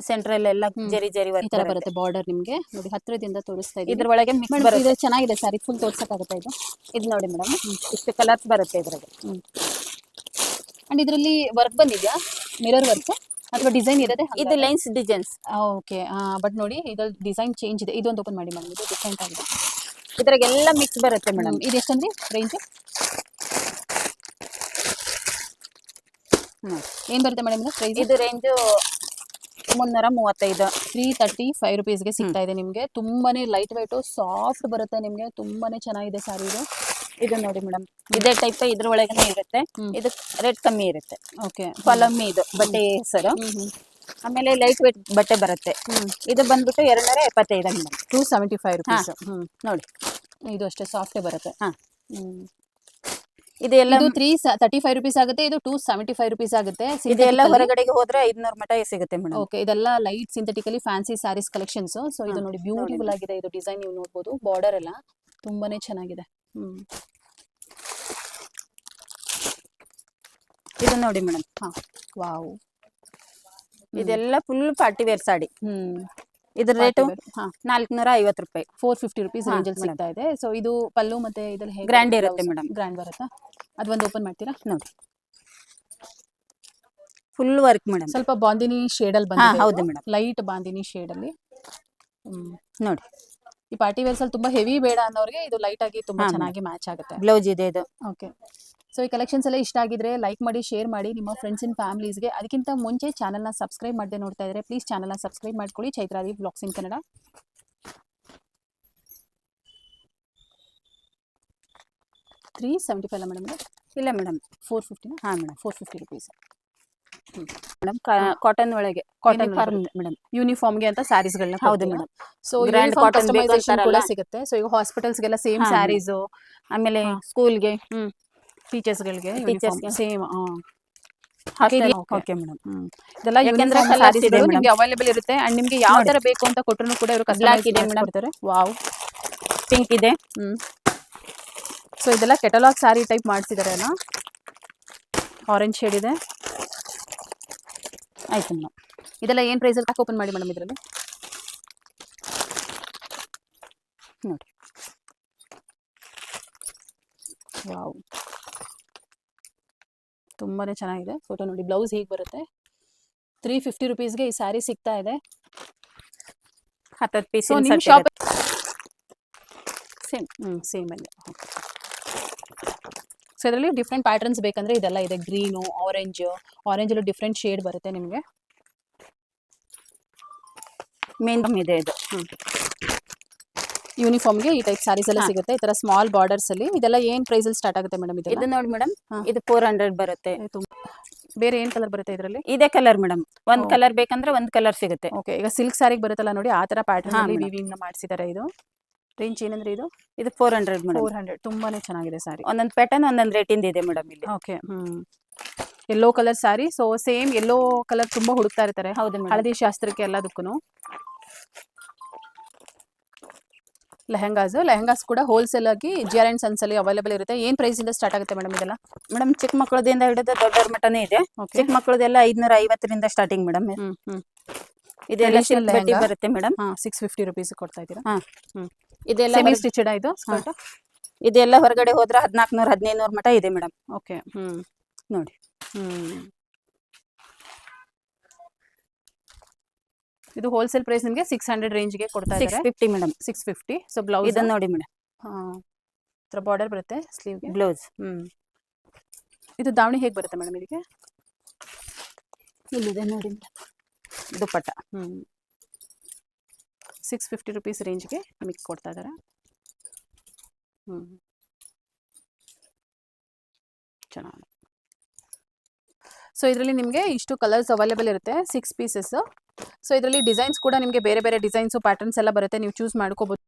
S2: ಸೆಂಟ್ರಲ್ ಎಲ್ಲ
S1: ಹ್ಮ್.
S2: ಜರಿ ಜರಿ
S1: ಈ ತರ ಬರುತ್ತೆ ಬಾರ್ಡರ್ ನಿಮ್ಗೆ. ನೋಡಿ ಹತ್ರದಿಂದ ತೋರಿಸ್ತಾ ಇದೆ
S2: ಇದ್ರ ಒಳಗೆ ಮಿಕ್ಸ್
S1: ಮೇಡಮ್
S2: ಬರುತ್ತೆ.
S1: ಇದು ಚೆನ್ನಾಗಿದೆ ಸಾರಿ ಫುಲ್ ತೋರ್ಸಕ್ಕಾಗುತ್ತೆ ಇದು?
S2: ಇದು ನೋಡಿ ಮೇಡಮ್ ಇಷ್ಟು ಕಲರ್ಸ್ ಬರುತ್ತೆ ಇದ್ರಲ್ಲಿ
S1: ಅಂಡ್ ಇದರಲ್ಲಿ ವರ್ಕ್ ಬಂದಿದ್ಯಾ? ಮಿರರ್ ವರ್ಕ್ ಅಥವಾ ಡಿಸೈನ್ ಇರೋದೇ
S2: ಇದು ಲೈನ್ಸ್ ಡಿಸೈನ್ಸ್
S1: ಓಕೆ ಬಟ್ ನೋಡಿ ಇದ್ರಲ್ಲಿ ಡಿಸೈನ್ ಚೇಂಜ್ ಇದೆ. ಇದೊಂದು ಓಪನ್ ಮಾಡಿ ಮೇಡಮ್ ಇದು ಡಿಫ್ರೆಂಟ್ ಆಗಿದೆ.
S2: ಇದ್ರಾಗೆಲ್ಲ ಮಿಕ್ಸ್ ಬರುತ್ತೆ ಮೇಡಮ್
S1: ಮೇಡಮ್ ಇದು ಎಷ್ಟಂದ್ರೆ? ರೇಂಜ್ ಏನ್ ಬರುತ್ತೆ ಮೇಡಮ್ ಇದು ಪ್ರೈಸ್
S2: ಇದು ರೇಂಜು ಮುನ್ನೂರ ಮೂವತ್ತೈದು
S1: ತ್ರೀ ತರ್ಟಿ ಫೈವ್ ರುಪೀಸ್ಗೆ ಸಿಗ್ತಾ ಇದೆ ನಿಮಗೆ. ತುಂಬಾನೇ ಲೈಟ್ ವೈಟು ಸಾಫ್ಟ್ ಬರುತ್ತೆ ನಿಮಗೆ. ತುಂಬಾನೇ ಚೆನ್ನಾಗಿದೆ ಸಾರಿ ಇದು.
S2: ಇದು ನೋಡಿ ಮೇಡಮ್ ಇದೇ ಟೈಪ್ ಇದ್ರ ಒಳಗನೆ ಇರುತ್ತೆ. ಇದು ರೇಟ್ ಕಮ್ಮಿ ಇರುತ್ತೆ.
S1: ಓಕೆ
S2: ಪಲಮ್ಮಿ ಇದು ಬಟ್ಟೆ ಹೆಸರು. ಆಮೇಲೆ ಲೈಟ್ ವೇಟ್ ಬಟ್ಟೆ ಬರುತ್ತೆ. ಇದು ಬಂದ್ಬಿಟ್ಟು ಎರಡ್ನೂರ ಎಪ್ಪತ್ತೈದು madam
S1: two seventy five rupees ಹ್ಞೂ
S2: ನೋಡಿ.
S1: ಇದು ಅಷ್ಟೇ ಸಾಫ್ಟೇ ಬರುತ್ತೆ.
S2: ಹಾ.
S1: ಹ್ಮ್.
S2: ಇದು
S1: ತ್ರೀ ತರ್ಟಿ ಫೈವ್ ರುಪೀಸ್ ಆಗುತ್ತೆ ಇದು ಟೂ ಸೆವೆಂಟಿ ಫೈವ್ ರುಪೀಸ್ ಆಗುತ್ತೆ
S2: ಇದೆಲ್ಲ ಹೊರಗಡೆಗೆ ಹೋದ್ರೆ ಐದ್ನೂರು ಮಟ ಸಿಗುತ್ತೆ ಮೇಡಮ್.
S1: ಓಕೆ ಇದೆಲ್ಲ light synthetically fancy saris collections so ಇದು ನೋಡಿ ಬ್ಯೂಟಿಫುಲ್ ಆಗಿದೆ ಇದು ಡಿಸೈನ್ ನೀವು ನೋಡ್ಬೋದು. ಬಾರ್ಡರ್ ಎಲ್ಲ ತುಂಬಾನೇ ಚೆನ್ನಾಗಿದೆ. ಹ್ಮ್.
S2: ಇದು ನೋಡಿ ಮೇಡಮ್.
S1: ಹಾ ವಾವ್.
S2: ಇದೆಲ್ಲ full party wear sari
S1: hmm.
S2: ಇದ್ರ ರೇಟು
S1: ಹಾ.
S2: ನಾಲ್ಕುನೂರ ಐವತ್ತು ರೂಪಾಯಿ
S1: ಫೋರ್ ಫಿಫ್ಟಿ ರುಪೀಸ್ ರೇಂಜಲ್ಲಿ ಸಿಗ್ತಾ ಇದೆ. ಸೊ ಇದು ಪಲ್ಲು ಮತ್ತೆ ಇದ್ರಲ್ಲಿ
S2: Grand ಇರುತ್ತೆ ಮೇಡಮ್
S1: ಗ್ರ್ಯಾಂಡ್ ಬರುತ್ತಾ? ಅದೊಂದು ಓಪನ್ ಮಾಡ್ತೀರಾ?
S2: ನೋಡಿ ಫುಲ್ ವರ್ಕ್ ಮೇಡಮ್
S1: ಸ್ವಲ್ಪ ಬಾಂದಿನಿ ಶೇಡಲ್ಲಿ
S2: ಅಲ್ಲಿ
S1: ಬಂದಿದೆ
S2: ಹೌದು ಮೇಡಮ್
S1: ಲೈಟ್ ಬಾಂದಿನಿ ಶೇಡಲ್ಲಿ
S2: ನೋಡಿ.
S1: ಈ ಪಾರ್ಟಿ ವೇರ್ಸ್ ಅಲ್ಲಿ ತುಂಬಾ ಹೆವಿ ಬೇಡ ಅನ್ನೋರಿಗೆ ಇದು ಲೈಟ್ ಆಗಿ ತುಂಬಾ ಚೆನ್ನಾಗಿ ಮ್ಯಾಚ್ ಆಗುತ್ತೆ.
S2: ಬ್ಲೌಸ್ ಇದೆ ಇದು.
S1: ಓಕೆ ಸೊ ಈ ಕಲೆಕ್ಷನ್ಸ್ ಎಲ್ಲ ಇಷ್ಟ ಆಗಿದ್ರೆ ಲೈಕ್ ಮಾಡಿ ಶೇರ್ ಮಾಡಿ ನಿಮ್ಮ ಫ್ರೆಂಡ್ಸ್ ಇನ್ ಫ್ಯಾಮಿಲೀಸ್ಗೆ ಅದಕ್ಕಿಂತ ಮುಂಚೆ ಚಾನಲ್ನ ಸಬ್ಸ್ಕ್ರೈಬ್ ಮಾಡದೆ ನೋಡ್ತಾ ಇದ್ರೆ ಪ್ಲೀಸ್ ಚಾನಲ್ನ ಸಬ್ಸ್ಕ್ರೈಬ್ ಮಾಡ್ಕೊಳ್ಳಿ. ಚೈತ್ರಾದಿ blogs in Kannada three seventy five madam
S2: ಇಲ್ಲ ಮೇಡಮ್
S1: ಫೋರ್ ಫಿಫ್ಟಿನ
S2: ಹಾ madam
S1: four fifty rupees
S2: madam cotton ಒಳಗೆ ಕಾಟನ್ ಮೇಡಮ್
S1: ಯೂನಿಫಾರ್ಮ್ಗೆ ಅಂತ ಸ್ಯಾರೀಸ್ಗಳನ್ನ
S2: ಹೌದು ಮೇಡಮ್
S1: ಸೊ ಗ್ರ್ಯಾಂಡ್
S2: ಕಾಟನ್.
S1: ಸಿಗುತ್ತೆ. ಸೊ ಈಗ ಹಾಸ್ಪಿಟಲ್ಸ್ಗೆಲ್ಲ ಸೇಮ್ ಸ್ಯಾರೀಸು
S2: ಆಮೇಲೆ
S1: ಸ್ಕೂಲ್ಗೆ
S2: ಸ್ಕೂಲ್ಗೆ
S1: ಟೀಚರ್ಸ್ಗಳಿಗೆ. ಸೇಮ್.
S2: ಓಕೆ ಮೇಡಮ್
S1: ಇದೆಲ್ಲ
S2: ಯಾಕಂದ್ರೆ
S1: ಯೂನಿಫಾರ್ಮ್
S2: colours ಇದೆ
S1: ನಿಮಗೆ ಅವೈಲೇಬಲ್ ಇರುತ್ತೆ ಅಂಡ್ ನಿಮಗೆ ಯಾವ ತರ ಬೇಕು ಅಂತ ಕೊಟ್ಟರು ಕೂಡ ಇವರು
S2: Black
S1: ಕಸ್ಟಮೈಸ್
S2: ಇದೆ
S1: ಮಾಡಿ ಕೊಡ್ತಾರೆ ವಾವ್
S2: ಪಿಂಕ್ ಇದೆ.
S1: ಹ್ಮ್. ಸೊ ಇದೆಲ್ಲ ಕೆಟಲಾಗ್ ಸ್ಯಾರಿ ಟೈಪ್ ಮಾಡಿಸಿದ್ದಾರೆ ಅಲ್ಲ ಆರೆಂಜ್ ಶೇಡ್ ಇದೆ.
S2: ಆಯ್ತು ಮೇಡಮ್
S1: ಇದೆಲ್ಲ ಏನ್ ಪ್ರೈಸ್ ಅಲ್ಲಿ ಓಪನ್ ಮಾಡಿ ಮೇಡಮ್ ಇದರಲ್ಲಿ?
S2: ನೋಡಿ.
S1: ವಾವ್ ತುಂಬಾನೇ ಚೆನ್ನಾಗಿದೆ. ಫೋಟೋ ನೋಡಿ ಬ್ಲೌಸ್ ಹೀಗೆ ಬರುತ್ತೆ? ತ್ರೀ ಫಿಫ್ಟಿ ರುಪೀಸ್ಗೆ ಈ ಸ್ಯಾರಿ ಸಿಗ್ತಾ ಇದೆ.
S2: ಹತ್ತತ್ತು ಪೀಸ್
S1: ನಿಮ್ಮ ಶಾಪ್
S2: ಸೇಮ್
S1: ಹ್ಞೂ ಸೇಮ್ ಅಲ್ಲಿ. ಸೊ ಇದರಲ್ಲಿ ಡಿಫ್ರೆಂಟ್ ಪ್ಯಾಟರ್ನ್ಸ್ ಬೇಕಂದ್ರೆ ಇದೆಲ್ಲ ಇದೆ. ಗ್ರೀನು ಆರೆಂಜ್ ಆರೆಂಜಲ್ಲೂ ಡಿಫ್ರೆಂಟ್ ಶೇಡ್ ಬರುತ್ತೆ ನಿಮಗೆ.
S2: ಮೇನ್ ಇದೆ ಇದು.
S1: ಯೂನಿಫಾರ್ಮ್ಗೆ ಈ ಟೈಪ್ ಸ್ಯಾರೀಸ್ ಎಲ್ಲ ಸಿಗುತ್ತೆ ಈ ತರ ಸ್ಮಾಲ್ ಬಾರ್ಡರ್ಸ್ ಅಲ್ಲಿ. ಇದೆಲ್ಲ ಏನ್ ಪ್ರೈಸ್ ಅಲ್ಲಿ ಸ್ಟಾರ್ಟ್ ಆಗುತ್ತೆ ಮೇಡಮ್
S2: ಇದು ನೋಡಿ ಮೇಡಮ್ ಇದು ಫೋರ್ ಹಂಡ್ರೆಡ್ ಬರುತ್ತೆ.
S1: ಬೇರೆ ಏನ್ ಕಲರ್ ಬರುತ್ತೆ ಇದರಲ್ಲಿ?
S2: ಇದೇ ಕಲರ್ ಮೇಡಮ್ ಒಂದ್ ಕಲರ್ ಬೇಕಂದ್ರೆ ಒಂದ್ ಕಲರ್ ಸಿಗುತ್ತೆ.
S1: ಓಕೆ ಈಗ ಸಿಲ್ಕ್ ಸ್ಯಾರಿಗೆ ಬರುತ್ತಲ್ಲ ನೋಡಿ ಆ ತರ ಪ್ಯಾಟರ್ನ್
S2: ಹಾ,
S1: ಅಲ್ಲಿ
S2: madam.
S1: ವಿವಿಂಗ್ ಮಾಡಿಸಿದ್ದಾರೆ ಇದು. ರೇಂಜ್ ಏನಂದ್ರೆ ಇದು?
S2: ಇದು four hundred madam
S1: four hundred ತುಂಬಾನೇ ಚೆನ್ನಾಗಿದೆ ಸ್ಯಾರಿ
S2: ಒಂದೊಂದ್ ಪ್ಯಾಟರ್ನ್ ಒಂದೊಂದ್ ರೇಟಿಂದ ಇದೆ ಮೇಡಮ್ ಇಲ್ಲಿ.
S1: Okay hmm. Yellow colour sari so same yellow colour ತುಂಬಾ ಹುಡುಕ್ತಾ ಇರ್ತಾರೆ.
S2: ಹೌದು ಮೇಡಮ್
S1: ಹಳದಿ ಶಾಸ್ತ್ರಕ್ಕೆ ಎಲ್ಲದಕ್ಕೂ ಲೆಹಂಗಾಸ್. ಲೆಹಂಗಾಸ್ ಕೂಡ ಹೋಲ್ಸೇಲ್ ಆಗಿ ಜಿ ಆರ್ ಅಂಡ್ ಸನ್ಸ್ ಅಲ್ಲಿ ಅವೈಲೇಬಲ್ ಇರುತ್ತೆ. ಏನ್ ಪ್ರೈಸ್ ಇಂದ ಸ್ಟಾರ್ಟ್ ಆಗುತ್ತೆ ಮೇಡಮ್ ಇದೆಲ್ಲ?
S2: ಮೇಡಮ್ ಚಿಕ್ಕ ಮಕ್ಕಳದಿಂದ ಹಿಡಿದು ದೊಡ್ಡವ್ರ ಮಟನೇ ಇದೆ. ಚಿಕ್ಕ ಮಕ್ಕಳದೆಲ್ಲ ಐದ್ನೂರ ಐವತ್ತರಿಂದ ಸ್ಟಾರ್ಟಿಂಗ್ ಮೇಡಮ್ ಇದೆಲ್ಲ ಬಟ್ಟೆ? ಬರುತ್ತೆ ಮೇಡಮ್
S1: ಸಿಕ್ಸ್ ಫಿಫ್ಟಿ ರುಪೀಸ್ ಕೊಡ್ತಾ ಇದ್ದೀರಾ?
S2: ಇದೆಲ್ಲ
S1: ಸೆಮಿ
S2: ಹೊರ-
S1: ಸ್ಟಿಚೆಡ್ ಇದು ಸ್ಕರ್ಟ್
S2: ಇದೆಲ್ಲ ಹೊರಗಡೆ ಹೋದ್ರೆ ಹದಿನಾಲ್ಕನೂರ ಹದಿನೈದುನೂರ ಮಟ ಇದೆ ಮೇಡಮ್
S1: ಓಕೆ ಹ್ಮ್.
S2: ನೋಡಿ.
S1: ಹ್ಮ್. ಇದು ಹೋಲ್ಸೇಲ್ ಪ್ರೈಸ್ ನಿಮಗೆ ಸಿಕ್ಸ್ ಹಂಡ್ರೆಡ್ ರೇಂಜ್ಗೆ ಕೊಡ್ತಾ
S2: ಸಿಕ್ಸ್
S1: ಇದ್ದಾರೆ
S2: fifty madam
S1: six fifty so blouse
S2: ಇದನ್ನ ನೋಡಿ ಮೇಡಮ್
S1: ಥರ ಬಾರ್ಡರ್ ಬರುತ್ತೆ ಸ್ಲೀವ್
S2: ಬ್ಲೌಸ್
S1: ಹ್ಮ್. ಇದು ದಾವಣಿ ಹೇಗೆ ಬರುತ್ತೆ ಮೇಡಮ್ ಇದಕ್ಕೆ?
S2: ಇಲ್ಲಿದೆ ನೋಡಿ madam dupatta.
S1: Hmm. Six fifty rupees ರೇಂಜ್ಗೆ ನಿಮಗೆ ಕೊಡ್ತಾ ಇದ್ದಾರೆ ಹ್ಮ್. ಚೆನ್ನಾಗಿ ಸೊ ಇದರಲ್ಲಿ ನಿಮಗೆ ಇಷ್ಟು ಕಲರ್ಸ್ ಅವೈಲೇಬಲ್ ಇರುತ್ತೆ ಸಿಕ್ಸ್ ಪೀಸಸ್ ಸೊ ಇದರಲ್ಲಿ ಡಿಸೈನ್ಸ್ ಕೂಡ ನಿಮಗೆ ಬೇರೆ ಬೇರೆ ಡಿಸೈನ್ಸು ಪ್ಯಾಟರ್ನ್ಸ್ ಎಲ್ಲ ಬರುತ್ತೆ. ನೀವು ಚೂಸ್ ಮಾಡ್ಕೋಬೋದು.